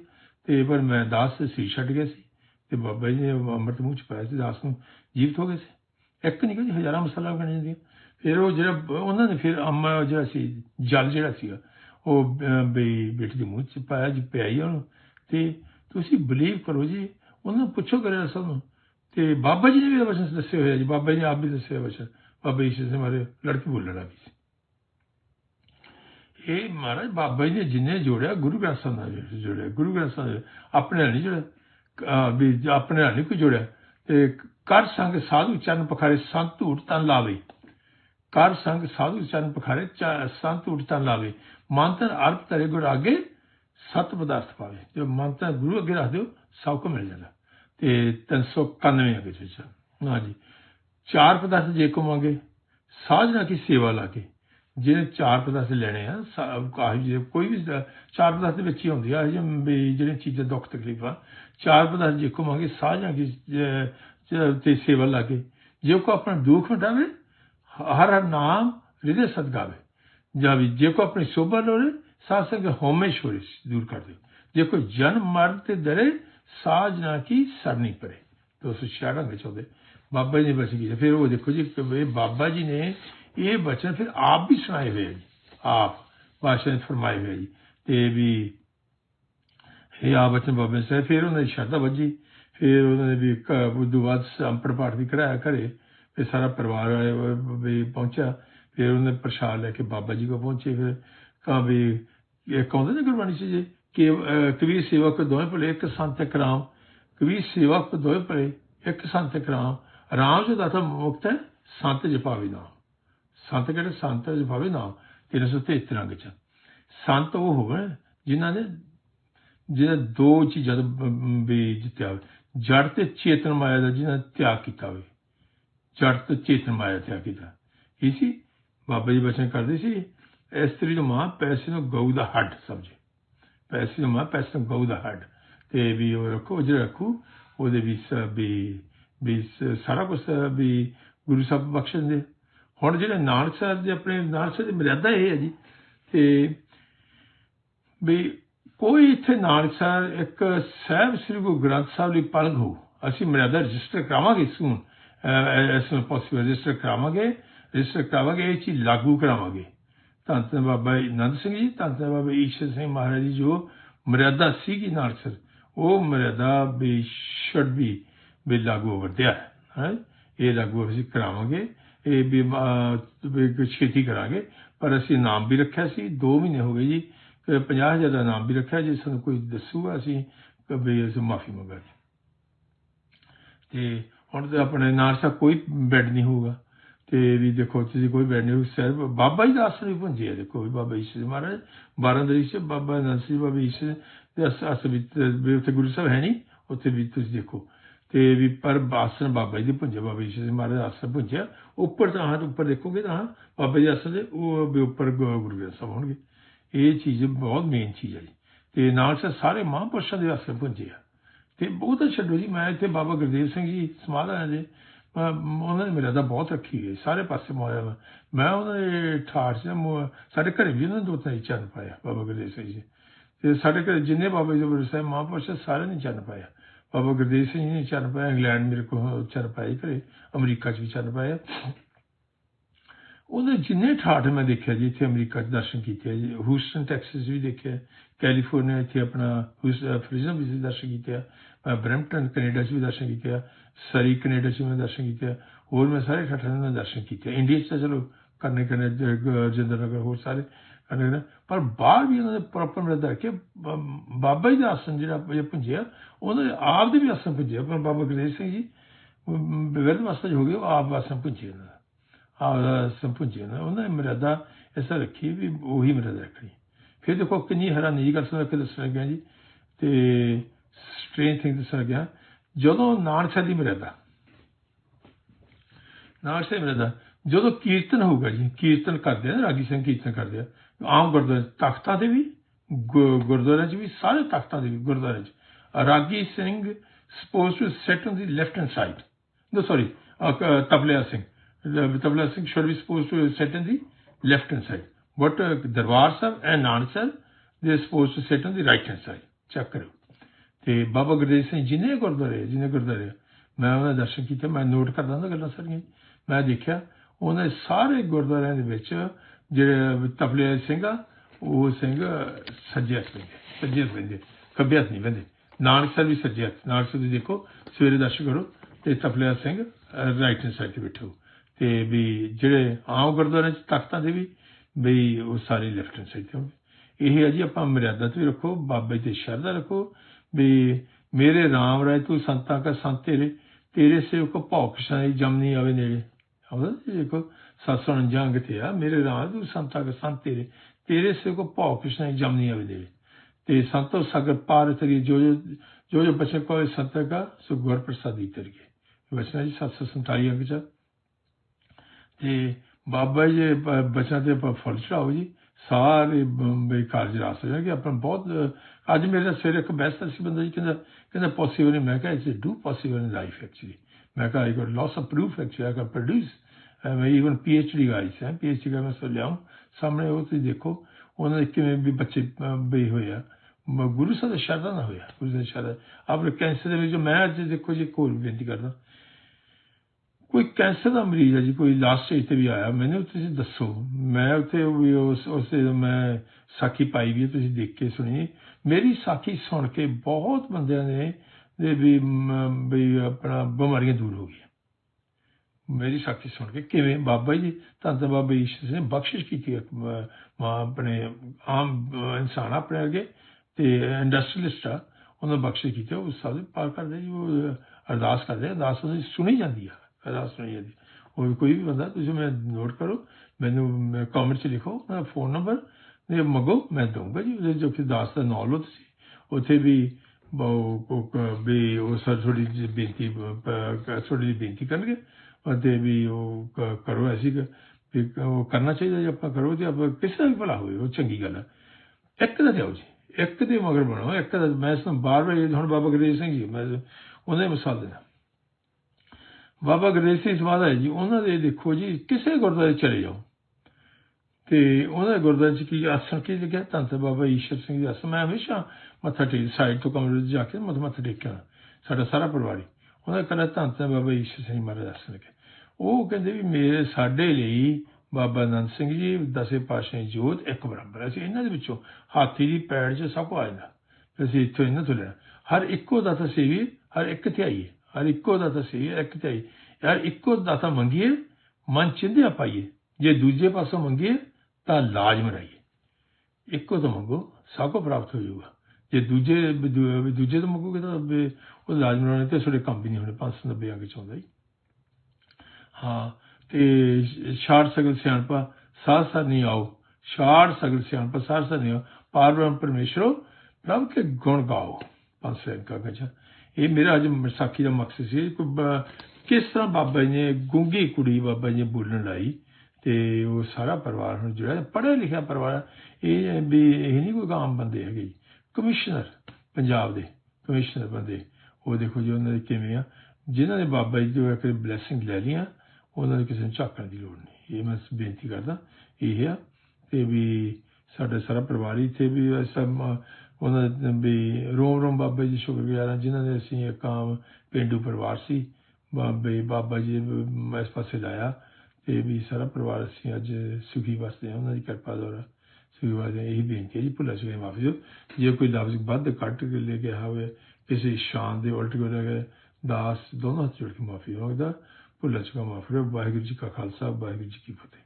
ਤੇ ਪਰ ਮੈਂ ਦਾਸ ਸੀ ਛੱਡ ਗਿਆ ਸੀ ਤੇ ਬਾਬਾ ਜੀ ਨੇ ਅੰਮ੍ਰਿਤ ਮੂੰਹ ਚ ਪਾਇਆ ਸੀ ਦਾਸ ਨੂੰ ਜੀਵਤ ਹੋ ਗਏ ਸੀ ਇੱਕ ਨਹੀਂ ਕੋਈ ਹਜ਼ਾਰਾਂ ਮਸਾਲਾ ਬਣ ਜਾਂਦੀਆਂ ਫਿਰ ਉਹ ਜਿਹੜਾ ਉਹਨਾਂ ਨੇ ਫਿਰ ਅੰਮਾ ਜਿਹੜਾ ਸੀ ਜਲ ਜਿਹੜਾ ਸੀਗਾ ਉਹ ਬਈ ਬੇਟੀ ਦੇ ਮੂੰਹ ਚ ਪਾਇਆ ਜੀ ਪਿਆਈ ਉਹਨੂੰ ਤੇ ਤੁਸੀਂ ਬਲੀਵ ਕਰੋ ਜੀ। ਉਹਨਾਂ ਪੁੱਛੋ ਕਰਿਆ ਸਭ ਨੂੰ ਤੇ ਬਾਬਾ ਜੀ ਨੇ ਵੀ ਵਚਨ ਦੱਸੇ ਹੋਇਆ ਜੀ। ਬਾਬਾ ਜੀ ਨੇ ਆਪ ਵੀ ਦੱਸੇ ਵਚਨ। ਬਾਬਾ ਜੀ ਸੇ ਮਾਰੇ ਲੜਕੀ ਬੋਲਣਾ ਵੀ ਇਹ ਮਹਾਰਾਜ ਬਾਬਾ ਜੀ ਨੇ ਜਿੰਨੇ ਜੋੜਿਆ, ਗੁਰੂ ਗ੍ਰੰਥ ਸਾਹਿਬ ਨਾਲ ਜੋੜਿਆ ਗੁਰੂ ਗ੍ਰੰਥ ਸਾਹਿਬ ਆਪਣੇ ਨਾਲ ਨਹੀਂ ਜੋੜਿਆ। ਵੀ ਆਪਣੇ ਨਾਲ ਨਹੀਂ ਕੋਈ ਜੋੜਿਆ। ਤੇ ਕਰ ਸੰਗ ਸਾਧੂ ਚਰਨ ਪਖਾਰੇ, ਸੰਤ ਊਟ ਤਨ ਲਾਵੇ। ਕਰ ਸੰਗ ਸਾਧੂ ਚਰਨ ਪਖਾਰੇ ਸੰਤ ਊਟ ਤਨ ਲਾਵੇ। ਮੰਤਰ ਅਰਪ ਤਰੇ ਗੁਰ ਆਗੇ। ਸਤ ਪਦਾਰਥ ਪਾਵੇ। ਜੇ ਮੰਨਤਾ ਗੁਰੂ ਅੱਗੇ ਰੱਖ ਦਿਓ, ਸਭ ਕੁ ਮਿਲ ਜਾਂਦਾ। ਤੇ 391 ਅੱਗੇ ਵਿੱਚ। ਹਾਂਜੀ ਚਾਰ ਪਦਾਰਥ ਜੇ ਕੋ ਮੰਗੇ ਸਾਜਣਾ ਕੀ ਸੇਵਾ ਲਾ ਕੇ? ਜਿਹੜੇ ਚਾਰ ਪਦਾਰਥ ਲੈਣੇ ਆ, ਸਾ- ਕਾਹੀ ਜੇ ਕੋਈ ਵੀ ਚਾਰ ਪਦਾਰਥ ਦੇ ਵਿੱਚ ਹੀ ਹੁੰਦੀ ਆ, ਇਹ ਵੀ ਜਿਹੜੀਆਂ ਚੀਜ਼ਾਂ ਦੁੱਖ ਤਕਲੀਫਾਂ ਚਾਰ ਪਦਾਰਥ ਜੇ ਕੋ ਮੰਗੇ ਸਾਜਣਾ ਕੀ ਜ- ਤੇ ਸੇਵਾ ਲਾ ਕੇ। ਜੇ ਕੋ ਆਪਣਾ ਦੁੱਖ ਮਿਟਾਵੇ ਹਰ ਨਾਮ ਹਿਰਦੇ ਸਦਗਾਵੇ ਜਾਂ ਵੀ ਜੇ ਕੋ ਆਪਣੀ ਸੋਭਾ ਲੋਰੇ ਸਾਧ ਸੰਗ ਹੋਮੇਸ਼ਵਰੀ ਦੂਰ ਕਰ ਦੇ ਜੇ ਕੋਈ ਜਨਮ ਮਰਨ ਤੇ ਡਰੇ, ਸਾਜ ਨਾ ਕੀ ਸਰਨੀ ਪਰੇ। 266 ਅੰਗ ਚੌਦੇ ਬਾਬਾ ਜੀ ਨੇ ਬਚਨ ਕੀ ਫਿਰ ਉਹ ਦੇਖੋ ਜੀ ਬਾਬਾ ਜੀ ਨੇ ਇਹ ਬਚਨ ਫਿਰ ਆਪ ਵੀ ਸੁਣਾਏ ਹੋਏ ਆ ਜੀ। ਆਪ ਭਾਸ਼ਣ ਫਰਮਾਏ ਹੋਏ ਆ ਜੀ। ਤੇ ਵੀ ਇਹ ਆ ਬਚਨ ਬਾਬੇ ਸਾਹਿਬ ਫਿਰ ਉਹਨਾਂ ਦੀ ਸ਼ਰਧਾ ਵੱਜੀ ਫਿਰ ਉਹਨਾਂ ਨੇ ਵੀ ਉਦੋਂ ਬਾਅਦ ਸੰਪੜ ਪਾਠ ਵੀ ਕਰਾਇਆ ਘਰੇ। ਫਿਰ ਸਾਰਾ ਪਰਿਵਾਰ ਵੀ ਪਹੁੰਚਿਆ। ਫਿਰ ਉਹਨੇ ਪ੍ਰਸ਼ਾਦ ਲੈ ਕੇ ਬਾਬਾ ਜੀ ਕੋ ਪਹੁੰਚੇ। ਫਿਰ ਕਹਾ ਵੀ ਕਹਿੰਦੇ ਨੇ ਗੁਰਬਾਣੀ ਚ ਜੇ? ਕਿ ਅਹ, ਕਬੀਰ ਸੇਵਕ ਦੋਵੇਂ ਭਲੇ ਇੱਕ ਸੰਤ ਇੱਕ ਰਾਮ। ਕਬੀਰ ਸੇਵਕ ਦੋਵੇਂ ਭਲੇ ਇੱਕ ਸੰਤ ਇੱਕ ਰਾਮ। ਰਾਮ ਜੋ ਦਾਤਾ ਮੁਕਤ ਹੈ ਸੰਤ ਜਪਾਵੇ ਨਾਮ। ਸੰਤ ਕਿਹੜੇ? ਸੰਤ ਜਪਾਵੇ ਨਾਮ। 373 ਅੰਗ ਚ। ਸੰਤ ਉਹ ਹੋਵੇ ਜਿਨ੍ਹਾਂ ਨੇ ਜਿਹੜਾ ਦੋ ਚੀਜ਼ਾਂ ਦਾ ਵੀ ਜਿੱਤਿਆ ਹੋਵੇ। ਜੜ ਤੇ ਚੇਤਨ ਮਾਇਆ ਦਾ ਜਿਹਨਾਂ ਨੇ ਤਿਆਗ ਕੀਤਾ ਹੋਵੇ। ਜੜ ਤੇ ਚੇਤਨ ਮਾਇਆ ਤਿਆਗ ਕੀਤਾ। ਇਹ ਸੀ ਬਾਬਾ ਜੀ ਬਚਨ ਕਰਦੇ ਸੀ ਇਸਤਰੀ ਨੂੰ ਮਾਂ ਪੈਸੇ ਨੂੰ ਗਊ ਦਾ ਹੱਡ ਸਮਝੇ। ਪੈਸੇ ਨੂੰ ਮਾਂ ਪੈਸੇ ਨੂੰ ਗਊ ਦਾ ਹੱਡ। ਤੇ ਵੀ ਉਹ ਰੱਖੋ ਜਿਹੜਾ ਰੱਖੋ, ਉਹਦੇ ਵੀ ਵੀ ਵੀ ਸਾਰਾ ਕੁਝ ਵੀ ਗੁਰੂ ਸਾਹਿਬ ਬਖਸ਼ਣ ਦੇ। ਹੁਣ ਜਿਹੜੇ ਨਾਨਕ ਸਾਹਿਬ ਦੇ ਆਪਣੇ, ਨਾਨਕ ਸਾਹਿਬ ਦੀ ਮਰਿਆਦਾ ਇਹ ਹੈ ਜੀ, ਤੇ ਵੀ ਕੋਈ ਇੱਥੇ ਨਾਨਕ ਸਾਹਿਬ, ਇੱਕ ਸਾਹਿਬ ਸ੍ਰੀ ਗੁਰੂ ਗ੍ਰੰਥ ਸਾਹਿਬ ਲਈ ਪਲਗ ਹੋ ਅਸੀਂ ਮਰਿਆਦਾ ਰਜਿਸਟਰ ਕਰਾਵਾਂਗੇ ਸੂਨ ਐਸ ਨੂੰ ਪੋਸੀਬਲ ਰਜਿਸਟਰ ਕਰਾਵਾਂਗੇ। ਰਜਿਸਟਰ ਕਰਾਵਾਂਗੇ, ਇਹ ਚੀਜ਼ ਲਾਗੂ ਕਰਾਵਾਂਗੇ। ਧੰਨ ਧੰਨ ਬਾਬਾ ਆਨੰਦ ਸਿੰਘ ਜੀ ਧੰਨ ਧੰਨ ਬਾਬਾ ਈਸ਼ਰ ਸਿੰਘ ਮਹਾਰਾਜ ਜੀ, ਜੋ ਮਰਿਆਦਾ ਸੀਗੀ ਨਾਨਕ ਉਹ ਮਰਿਆਦਾ ਵੀ ਸ਼ੁੱਡ ਵੀ ਵੀ ਲਾਗੂ ਵਰਤਿਆ ਹੈ ਇਹ ਲਾਗੂ ਅਸੀਂ ਕਰਾਵਾਂਗੇ, ਇਹ ਵੀ ਛੇਤੀ ਕਰਾਂਗੇ, ਪਰ ਅਸੀਂ ਨਾਮ ਵੀ ਰੱਖਿਆ ਸੀ 2 ਮਹੀਨੇ ਹੋ ਗਏ ਜੀ 50000 ਦਾ ਨਾਮ ਵੀ ਰੱਖਿਆ, ਜੇ ਸਾਨੂੰ ਕੋਈ ਦੱਸੂਗਾ, ਅਸੀਂ ਕਿ ਅਸੀਂ ਮਾਫੀ ਮੰਗਾਂਗੇ। ਤੇ ਹੁਣ ਤੇ ਆਪਣੇ ਨਾਲ ਸਾ ਕੋਈ ਬੈੱਡ ਨਹੀਂ ਹੋਊਗਾ। ਤੇ ਵੀ ਦੇਖੋ, ਤੁਸੀਂ ਕੋਈ ਬੈੱਡ ਨਹੀਂ ਹੋਊ ਬਾਬਾ ਜੀ ਦਾ ਆਸਣ ਵੀ ਪੁੰਜੇ ਹੈ, ਦੇਖੋ ਵੀ ਬਾਬਾ ਈਸ਼ਰ ਜੀ ਮਹਾਰਾਜ ਬਾਰਾਂਦਰੀ ਚ ਬਾਬਾ ਨੰਸੀ ਬਾਬਾ ਈਸ਼ਰ ਦੇ ਅਸ ਵੀ ਵੀ ਉੱਥੇ ਗੁਰੂ ਸਾਹਿਬ ਹੈ ਨਹੀਂ ਉੱਥੇ ਵੀ ਤੁਸੀਂ ਦੇਖੋ। ਤੇ ਵੀ ਪਰ ਆਸਣ ਬਾਬਾ ਜੀ ਦੇ ਪੁੰਜੇ ਬਾਬਾ ਈਸ਼ਰ ਮਹਾਰਾਜ ਦਾ ਆਸਣ ਪੁੰਜਿਆ ਉੱਪਰ ਤਾਂ ਹਾਂ, ਉੱਪਰ ਦੇਖੋਗੇ ਤਾਂ ਬਾਬਾ ਜੀ ਆਸਣ ਦੇ ਉਹ ਵੀ ਉੱਪਰ ਗੁਰੂ ਗ੍ਰੰਥ ਸਾਹਿਬ ਹੋਣਗੇ। ਇਹ ਚੀਜ਼ ਬਹੁਤ ਮੇਨ ਚੀਜ਼ ਹੈ ਜੀ। ਤੇ ਨਾਲ ਸ- ਸਾਰੇ ਮਹਾਂਪੁਰਸ਼ਾਂ ਦੇ ਆਸਣ ਪੁੰਜੇ ਆ। ਤੇ ਬਹੁਤ ਛੱਡੋ ਜੀ, ਮੈਂ ਇੱਥੇ ਬਾਬਾ ਗੁਰਦੇਵ ਸਿੰਘ ਜੀ, ਸਮਾਧ ਆਇਆ ਉਹਨਾਂ ਨੇ ਮੇਰਾ ਤਾਂ ਬਹੁਤ ਰੱਖੀ ਹੈ ਸਾਰੇ ਪਾਸੇ ਮੋਇਆ ਵਾ। ਮੈਂ ਉਹਨਾਂ ਦੇ ਠਾਠ ਚ ਸਾਡੇ ਘਰੇ ਵੀ ਉਹਨਾਂ ਨੇ ਦੋ ਤਿੰਨ ਚੰਨ ਪਾਇਆ ਬਾਬਾ ਗੁਰਦੇਵ ਸਿੰਘ ਜੀ। ਤੇ ਸਾਡੇ ਘਰੇ ਜਿੰਨੇ ਬਾਬਾ ਜੀ ਦੇ ਸਾਹਿਬ ਮਹਾਂਪੁਰਸ਼ ਆ, ਸਾਰਿਆਂ ਨੇ ਚੰਨ ਪਾਇਆ। ਬਾਬਾ ਗੁਰਦੇਵ ਸਿੰਘ ਜੀ ਨੇ ਚੰਨ ਪਾਇਆ ਇੰਗਲੈਂਡ ਮੇਰੇ ਕੋਲ ਚੰਨ ਪਾਇਆ ਘਰੇ ਅਮਰੀਕਾ ਚ ਵੀ ਚੰਨ ਪਾਇਆ। ਉਹਦੇ ਜਿੰਨੇ ਠਾਠ ਮੈਂ ਦੇਖਿਆ ਜੀ ਇੱਥੇ ਅਮਰੀਕਾ 'ਚ ਦਰਸ਼ਨ ਕੀਤੇ ਆ ਜੀ ਹੂਸਟਨ ਟੈਕਸਸ ਵੀ ਦੇਖਿਆ ਕੈਲੀਫੋਰਨੀਆ ਇੱਥੇ ਆਪਣਾ ਫ੍ਰੀਜ਼ਨ ਵੀ ਦਰਸ਼ਨ ਕੀਤੇ ਮੈਂ ਬ੍ਰੈਂਪਟਨ ਕੈਨੇਡਾ 'ਚ ਵੀ ਦਰਸ਼ਨ ਕੀਤੇ ਸਰੀ ਕੈਨੇਡਾ 'ਚ ਮੈਂ ਦਰਸ਼ਨ ਕੀਤੇ, ਹੋਰ ਮੈਂ ਸਾਰੇ ਠਾਠਾਂ ਦੇ ਦਰਸ਼ਨ ਕੀਤੇ। ਇੰਡੀਆ 'ਚ ਤਾਂ ਚਲੋ, ਕਰਨੇ ਕਰਨੇ ਜਿੰਦਰ ਨਗਰ ਹੋਰ ਸਾਰੇ ਕਰਨੇ ਕਰਨੇ। ਪਰ ਬਾਹਰ ਵੀ ਉਹਨਾਂ ਦੇ ਪ੍ਰੋਪਰ ਮੇਰੇ ਕਿ ਬਾਬਾ ਜੀ ਦਾ ਆਸਨ ਜਿਹੜਾ ਇਹ ਪੁੰਜਿਆ ਉਹਨਾਂ ਦੇ ਆਪ ਦੇ ਵੀ ਆਸਨ ਪੁੰਜਿਆ ਪਰ ਬਾਬਾ ਗਰੇਸ਼ ਸਿੰਘ ਜੀ ਬਿਵਰਤ ਵਾਸਤੇ ਹੋ ਗਏ, ਉਹ ਆਪ ਆਸਨ ਪੁੰਜੇ ਉਹਨਾਂ ਦਾ। ਆ ਸੰਪੁੰਜੇ ਨਾ ਉਹਨਾਂ ਨੇ ਮਰਿਆਦਾ ਐਸਾ ਰੱਖੀ ਵੀ ਉਹੀ ਮਰਿਆਦਾ ਰੱਖਣੀ। ਫਿਰ ਦੇਖੋ ਕਿੰਨੀ ਹੈਰਾਨੀ ਦੀ ਗੱਲ ਸੁਣ ਕੇ ਦੱਸਣ ਲੱਗਿਆ ਜੀ, ਤੇ ਸਟ੍ਰੇਂਜ ਥਿੰਗ ਦੱਸਣ ਲੱਗਿਆ ਜਦੋਂ ਨਾਨਸਾ ਦੀ ਮਰਿਆਦਾ ਨਾਨਸਾ ਦੀ ਮਰਿਆਦਾ ਜਦੋਂ ਕੀਰਤਨ ਹੋਊਗਾ ਜੀ ਕੀਰਤਨ ਕਰਦੇ ਆ ਰਾਗੀ ਸਿੰਘ ਕੀਰਤਨ ਕਰਦੇ ਆ ਆਮ ਗੁਰਦੁਆਰੇ ਤਖਤਾਂ ਤੇ ਵੀ ਗੁਰਦੁਆਰੇ 'ਚ ਵੀ ਸਾਰੇ ਤਖਤਾਂ ਦੇ ਵੀ ਗੁਰਦੁਆਰੇ 'ਚ ਰਾਗੀ Singh suppose to sit on the left hand side no sorry ਤਬਲਿਆ Singh ਤਬਲਿਆ Singh should be suppose to sit on the left hand side but Darbar Sahib and Nanak Sahib ਦੇ suppose to sit on the right hand side check ਕਰੋ ਤੇ ਬਾਬਾ ਗੁਰਦੇਵ ਸਿੰਘ ਜਿਹਨੇ ਗੁਰਦੁਆਰੇ ਜਿਹਨੇ ਗੁਰਦੁਆਰੇ। ਮੈਂ ਉਹਨਾਂ ਦੇ ਦਰਸ਼ਨ ਕੀਤੇ, ਮੈਂ ਨੋਟ ਕਰਦਾ ਹੁੰਦਾ ਗੱਲਾਂ ਸਾਰੀਆਂ ਮੈਂ ਦੇਖਿਆ, ਉਹਨਾਂ ਸਾਰੇ ਗੁਰਦੁਆਰਿਆਂ ਦੇ ਵਿੱਚ ਜਿਹੜੇ ਤਬਲੇ ਵਾਲੇ ਸਿੰਘ ਆ, ਉਹ ਸਿੰਘ ਸੱਜੇ ਹੱਥ ਪੈਂਦੇ ਸੱਜੇ ਹੱਥ ਪੈਂਦੇ ਖੱਬੇ ਹੱਥ ਨਹੀਂ ਬੈਠੇ ਨਾਨਕ ਸਾਹਿਬ ਵੀ ਸੱਜੇ ਹੱਥ, ਨਾਨਕ ਸਾਹਿਬ ਦੀ ਦੇਖੋ, ਸਵੇਰੇ ਦਰਸ਼ਨ ਕਰੋ ਤੇ ਤਬਲੇ ਸਿੰਘ ਰਾਈਟ ਹੈਂਡ ਸਾਈਡ ਤੇ ਬੈਠੋ। ਤੇ ਵੀ ਜਿਹੜੇ ਆਮ ਗੁਰਦੁਆਰਿਆਂ ਚ ਤਖਤਾਂ ਦੇ ਵੀ ਵੀ ਉਹ ਸਾਰੇ ਲੈਫਟ ਹੈਂਡ ਸਾਈਡ ਤੇ ਹੋਣਗੇ। ਇਹ ਹੈ ਜੀ, ਆਪਾਂ ਮਰਿਆਦਾ ਤੇ ਵੀ ਰੱਖੋ, ਬਾਬੇ ਤੇ ਸ਼ਰਧਾ ਰੱਖੋ ਵੀ ਮੇਰੇ RAM ਰਾਏ ਤੂੰ ਸੰਤਾਂ ਕਾ ਸੰਤ ਤੇਰੇ ਤੇਰੇ ਸੇਵਕ ਭੌ ਕਿਸ਼ਾਈ ਜਮਨੀ ਆਵੇ ਨੇੜੇ। ਆਉਂਦਾ ਜੀ ਦੇਖੋ ਸਤਸੰਗ ਅੰਗ ਤੇ ਆ, ਮੇਰੇ ਰਾਮ ਤੂੰ ਸੰਤਾਂ ਕਾ ਸੰਤ ਤੇਰੇ ਤੇਰੇ ਸੇਵਕ ਭੌ ਕਿਸ਼ਾਈ ਜਮਨੀ ਆਵੇ ਨੇੜੇ। ਤੇ ਸੰਤੋ ਸਾਗਰ ਪਾਰ ਤਰੀ ਜੋ ਜੋ ਜੋ ਜੋ ਬਚਨ ਕੋਏ ਸੰਤ ਕਾ, ਸੋ ਗੁਰ ਪ੍ਰਸਾਦੀ ਤਰੀਏ। ਬਚਨਾ ਜੀ 747 ਅੰਗ ਚ। ਤੇ ਬਾਬਾ ਜੀ ਦੇ ਤੇ ਫਲ ਚੜਾਓ ਜੀ। ਸਾਰੇ ਬ- ਬਈ ਕਾਰਜ ਰਾਸ ਹੋ ਜਾਣਗੇ। ਆਪਾਂ ਬਹੁਤ, ਅੱਜ ਮੇਰੇ ਸਵੇਰੇ ਇੱਕ ਬੈਸਟ ਸੀ ਬੰਦਾ ਜੀ ਕਹਿੰਦਾ ਕਹਿੰਦਾ ਪੋਸੀਬਲ ਨਹੀਂ। ਮੈਂ ਕਿਹਾ it's do possible in life actually ਮੈਂ ਕਿਹਾ I got lots of proof actually I can produce ਮੈਂ even P even the guys ਹੈ। ਪੀ ਪੀਐਚਡੀ ਦਾ ਮੈਂ ਸੋ ਲਿਆਉਂ ਸਾਹਮਣੇ ਉਹ ਤੁਸੀਂ ਦੇਖੋ, ਉਹਨਾਂ ਦੇ ਕਿਵੇਂ ਵੀ ਬੱਚੇ ਬਈ ਹੋਇਆ ਮ- ਗੁਰੂ ਸਾਹਿਬ ਦਾ ਸ਼ਰਧਾ ਨਾ ਹੋਇਆ। ਗੁਰੂ ਸਾਹਿਬ ਦਾ ਸ਼ਰਧਾ। ਆਪਣੇ ਕੈਂਸਰ ਦੇ ਵਿੱਚ ਮੈਂ ਅੱਜ ਦੇਖੋ ਜੀ ਕੋਲ ਬੇਨਤੀ ਕਰਦਾ। ਕੋਈ ਕੈਂਸਰ ਦਾ ਮਰੀਜ਼ ਹੈ ਜੀ ਕੋਈ ਲਾਸਟ ਸਟੇਜ ਤੇ ਵੀ ਆਇਆ ਮੈਨੂੰ ਤੁਸੀਂ ਦੱਸੋ। ਮੈਂ ਉੱਥੇ ਵੀ ਉਸ ਉਸ ਮੈਂ ਸਾਖੀ ਪਾਈ ਵੀ ਤੁਸੀਂ ਦੇਖ ਕੇ ਸੁਣੀ। ਮੇਰੀ ਸਾਖੀ ਸੁਣ ਕੇ ਬਹੁਤ ਬੰਦਿਆਂ ਨੇ ਦੇ ਵੀ ਵੀ ਆਪਣਾ ਬਿਮਾਰੀਆਂ ਦੂਰ ਹੋ ਗਈਆਂ। ਮੇਰੀ ਸਾਖੀ ਸੁਣ ਕੇ ਕਿਵੇਂ? ਬਾਬਾ ਜੀ ਧੰਨ ਤਾਂ ਬਾਬਾ ਈਸ਼ਰ ਨੇ ਬਖਸ਼ਿਸ਼ ਕੀਤੀ ਮਾਂ ਆਪਣੇ ਆਮ ਅਹ, ਇਨਸਾਨ ਆਪਣੇ ਅੱਗੇ ਤੇ ਇੰਡਸਟਰੀਲਿਸਟ ਆ ਉਹਨਾਂ ਬਖਸ਼ਿਸ਼ ਕੀਤੀ ਉਹ ਸਭ ਪਾਰ ਕਰਦੇ ਜੀ ਉਹ ਅਰਦਾਸ ਕਰਦੇ ਅਰਦਾਸ ਉਹਦੀ ਸੁਣੀ ਜਾਂਦੀ ਆ। ਅਰਦਾਸ ਸੁਣੀ ਜਾਂਦੀ ਆ। ਉਹ ਕੋਈ ਵੀ ਬੰਦਾ ਤੁਸੀਂ ਮੈਂ ਨੋਟ ਕਰੋ ਮੈਨੂੰ ਕਮੈਂਟ 'ਚ ਲਿਖੋ ਮੇਰਾ ਫੋਨ ਨੰਬਰ ਇਹ ਮੰਗੋ ਮੈਂ ਦਊਂਗਾ ਜੀ ਉਹਦੇ ਜੋ ਕਿ ਦਾਸ ਦਾ ਨਾਮ ਲਓ ਤੁਸੀਂ ਉੱਥੇ ਵੀ ਉਹ ਵੀ ਉਹ ਸਰ ਥੋੜੀ ਜਿਹੀ ਬੇਨਤੀ ਪ- ਥੋੜੀ ਜਿਹੀ ਬੇਨਤੀ ਕਰਨਗੇ ਅਤੇ ਵੀ ਉਹ ਕਰੋ ਐਸੀ ਵੀ ਉਹ ਕਰਨਾ ਚਾਹੀਦਾ ਜੇ ਆਪਾਂ ਕਰੋ ਤੇ ਆਪਾਂ ਕਿਸੇ ਦਾ ਵੀ ਭਲਾ ਹੋਵੇ ਉਹ ਚੰਗੀ ਗੱਲ ਹੈ ਇੱਕ ਦਾ ਜਾਓ ਜੀ ਇੱਕ ਦੇ ਮਗਰ ਬਣੋ ਇੱਕ ਦਾ ਮੈਂ ਇਸ ਬਾਰ ਬਾਰ ਹੁਣ ਬਾਬਾ ਗੁਰਦੇਵ ਸਿੰਘ ਜੀ ਮੈਂ ਉਹਨੇ ਮਿਸਾਲ ਦੇਣਾ ਬਾਬਾ ਗੁਰਦੇਵ ਸਿੰਘ ਸਮਾਧਾ ਹੈ ਜੀ, ਉਹਨਾਂ ਦੇ ਦੇਖੋ ਜੀ, ਕਿਸੇ ਗੁਰਦੁਆਰੇ ਚਲੇ ਜਾਓ। ਤੇ ਉਹਨਾਂ ਦੇ ਗੁਰਦੁਆਰੇ ਚ ਕੀ ਆਸਣ ਕੀ ਲਿਖਿਆ ਧੰਨ ਧੰਨ ਬਾਬਾ ਈਸ਼ਰ ਸਿੰਘ ਜੀ ਆਸਣ। ਮੈਂ ਹਮੇਸ਼ਾ ਮੱਥਾ ਟੇਕ, ਸਾਈਡ ਤੋਂ ਕਮਰੇ 'ਚ ਜਾ ਕੇ ਮੱਥਾ ਮੱਥਾ ਟੇਕਿਆ ਸਾਡਾ ਸਾਰਾ ਪਰਿਵਾਰ ਹੀ। ਉਹਨਾਂ ਦਾ ਕਹਿੰਦਾ ਧੰਨ ਧੰਨ ਬਾਬਾ ਈਸ਼ਰ ਸਿੰਘ ਮਹਾਰਾਜ ਆਸਣ ਲਿਖਿਆ ਉਹ ਕਹਿੰਦੇ ਵੀ ਮੇਰੇ, ਸਾਡੇ ਲਈ ਬਾਬਾ ਨੰਦ ਸਿੰਘ ਜੀ, ਦਸੇ ਪਾਤਸ਼ਾਹ ਜੋਤ ਇੱਕ ਬਰਾਬਰ ਹੈ। ਅਸੀਂ ਇਹਨਾਂ ਦੇ ਵਿੱਚੋਂ ਹਾਥੀ ਦੀ ਪੈੜ 'ਚ ਸਭ ਕੁਝ ਆ ਜਾਂਦਾ। ਅਸੀਂ ਇੱਥੋਂ ਇਹਨਾਂ ਤੋਂ ਲਿਆ। ਹਰ ਇੱਕੋ ਦਾਤਾ ਸੇਵੀ ਹਰ ਇੱਕ ਧਿਆਈ ਹੈ। ਹਰ ਇੱਕੋ ਦਾਤਾ ਸੇਵੀ ਹਰ ਇੱਕ ਧਿਆਈ ਯਾਰ ਇੱਕੋ ਦਾਤਾ ਮੰਗੀਏ ਮਨ ਚਿੰਦਿਆ ਪਾਈਏ ਜੇ ਦੂਜੇ ਪਾਸੋਂ ਮੰਗੀਏ ਤਾਂ ਲਾਜ ਮਰਾਈਏ ਇੱਕੋ ਤੋਂ ਮੰਗੋ ਸਭ ਕੋ ਪ੍ਰਾਪਤ ਹੋ ਜਾਊਗਾ ਜੇ ਦੂਜੇ ਦੂਜੇ ਤੋਂ ਮੰਗੋਗੇ ਤਾਂ ਉਹ ਲਾਜ ਮਰਾਉਣੇ ਤੇ ਤੁਹਾਡੇ ਕੰਮ ਵੀ ਨਹੀਂ ਹੋਣੇ 590 ਅੰਗ ਚ ਆਉਂਦਾ ਜੀ ਹਾਂ ਤੇ ਛਾੜ ਸਗਲ ਸਿਆਣਪਾ ਸਾਥ ਸਾਥ ਆਓ ਛਾੜ ਸਗਲ ਸਿਆਣਪਾ ਸਾਥ ਸਾਥ ਨਹੀਂ ਆਓ ਪਾਰਬ੍ਰਹਮ ਪਰਮੇਸ਼ਰੋ ਪ੍ਰਭ ਕੇ ਗੁਣ ਗਾਓ ਪੰਜ ਸੌ ਅੰਕਾਂ ਇਹ ਮੇਰਾ ਅੱਜ ਵਿਸਾਖੀ ਦਾ ਮਕਸਦ ਸੀ। ਕਿਸ ਤਰ੍ਹਾਂ ਬਾਬਾ ਜੀ ਨੇ ਗੁੰਗੀ ਕੁੜੀ ਬਾਬਾ ਜੀ ਨੇ ਬੋਲਣ ਲਾਈ ਤੇ ਉਹ ਸਾਰਾ ਪਰਿਵਾਰ ਹੁਣ ਜਿਹੜਾ ਪੜ੍ਹਿਆ ਲਿਖਿਆ ਪਰਿਵਾਰ ਇਹ ਵੀ ਇਹ ਨਹੀਂ ਕੋਈ ਆਮ ਬੰਦੇ ਹੈਗੇ ਜੀ। ਕਮਿਸ਼ਨਰ, ਪੰਜਾਬ ਦੇ ਕਮਿਸ਼ਨਰ ਬੰਦੇ। ਉਹ ਦੇਖੋ ਜੀ, ਉਹਨਾਂ ਦੇ ਕਿਵੇਂ ਆ। ਜਿਨ੍ਹਾਂ ਨੇ ਬਾਬਾ ਜੀ ਤੋਂ ਇੱਕ ਬਲੇਸਿੰਗ ਲੈ ਲਈਆਂ, ਉਹਨਾਂ ਦੀ ਕਿਸੇ ਨੂੰ ਝਾਕਣ ਦੀ ਲੋੜ ਨਹੀਂ। ਇਹ ਮੈਂ ਬੇਨਤੀ ਕਰਦਾ, ਇਹ ਆ। ਤੇ ਵੀ ਸਾਡਾ ਸਾਰਾ ਪਰਿਵਾਰ ਇੱਥੇ ਵੀ ਸਭ ਉਹਨਾਂ ਦੇ ਵੀ ਰੋਮ ਰੋਮ ਬਾਬਾ ਜੀ ਸ਼ੁਕਰਗੁਜ਼ਾਰ ਹਾਂ ਜਿਨ੍ਹਾਂ ਨੇ ਅਸੀਂ ਇੱਕ ਆਮ ਪਿੰਡੂ ਪਰਿਵਾਰ ਸੀ। ਬਾਬੇ, ਬਾਬਾ ਜੀ ਨੇ ਇਸ ਪਾਸੇ ਲਾਇਆ ਤੇ ਵੀ ਸਾਰਾ ਪਰਿਵਾਰ ਅਸੀਂ ਅੱਜ ਸੁਖੀ ਵਸਦੇ ਹਾਂ ਉਹਨਾਂ ਦੀ ਕਿਰਪਾ ਦੁਆਰਾ ਸੁਖੀ ਵਸਦੇ ਹਾਂ। ਇਹੀ ਬੇਨਤੀ ਹੈ ਜੀ, ਭੁੱਲਾ ਸੁਖੀ ਮਾਫੀ ਦਿਓ ਜੇ ਕੋਈ ਲਫ਼ਜ਼ ਵੱਧ ਕੱਟ ਕੇ ਲੈ ਕੇ ਹੋਵੇ ਕਿਸੇ ਸ਼ਾਨ ਦੇ ਉਲਟ ਹੋ ਗਿਆ ਦਾਸ ਦੋਨੋਂ ਹੱਥ ਜੋੜ ਕੇ ਮਾਫੀ ਮੰਗਦਾ, ਭੁੱਲਾ ਚੁੱਕਾ ਮਾਫੀ ਦਿਓ ਵਾਹਿਗੁਰੂ ਜੀ ਕਾ ਖਾਲਸਾ, ਵਾਹਿਗੁਰੂ ਜੀ ਕੀ ਫਤਿਹ।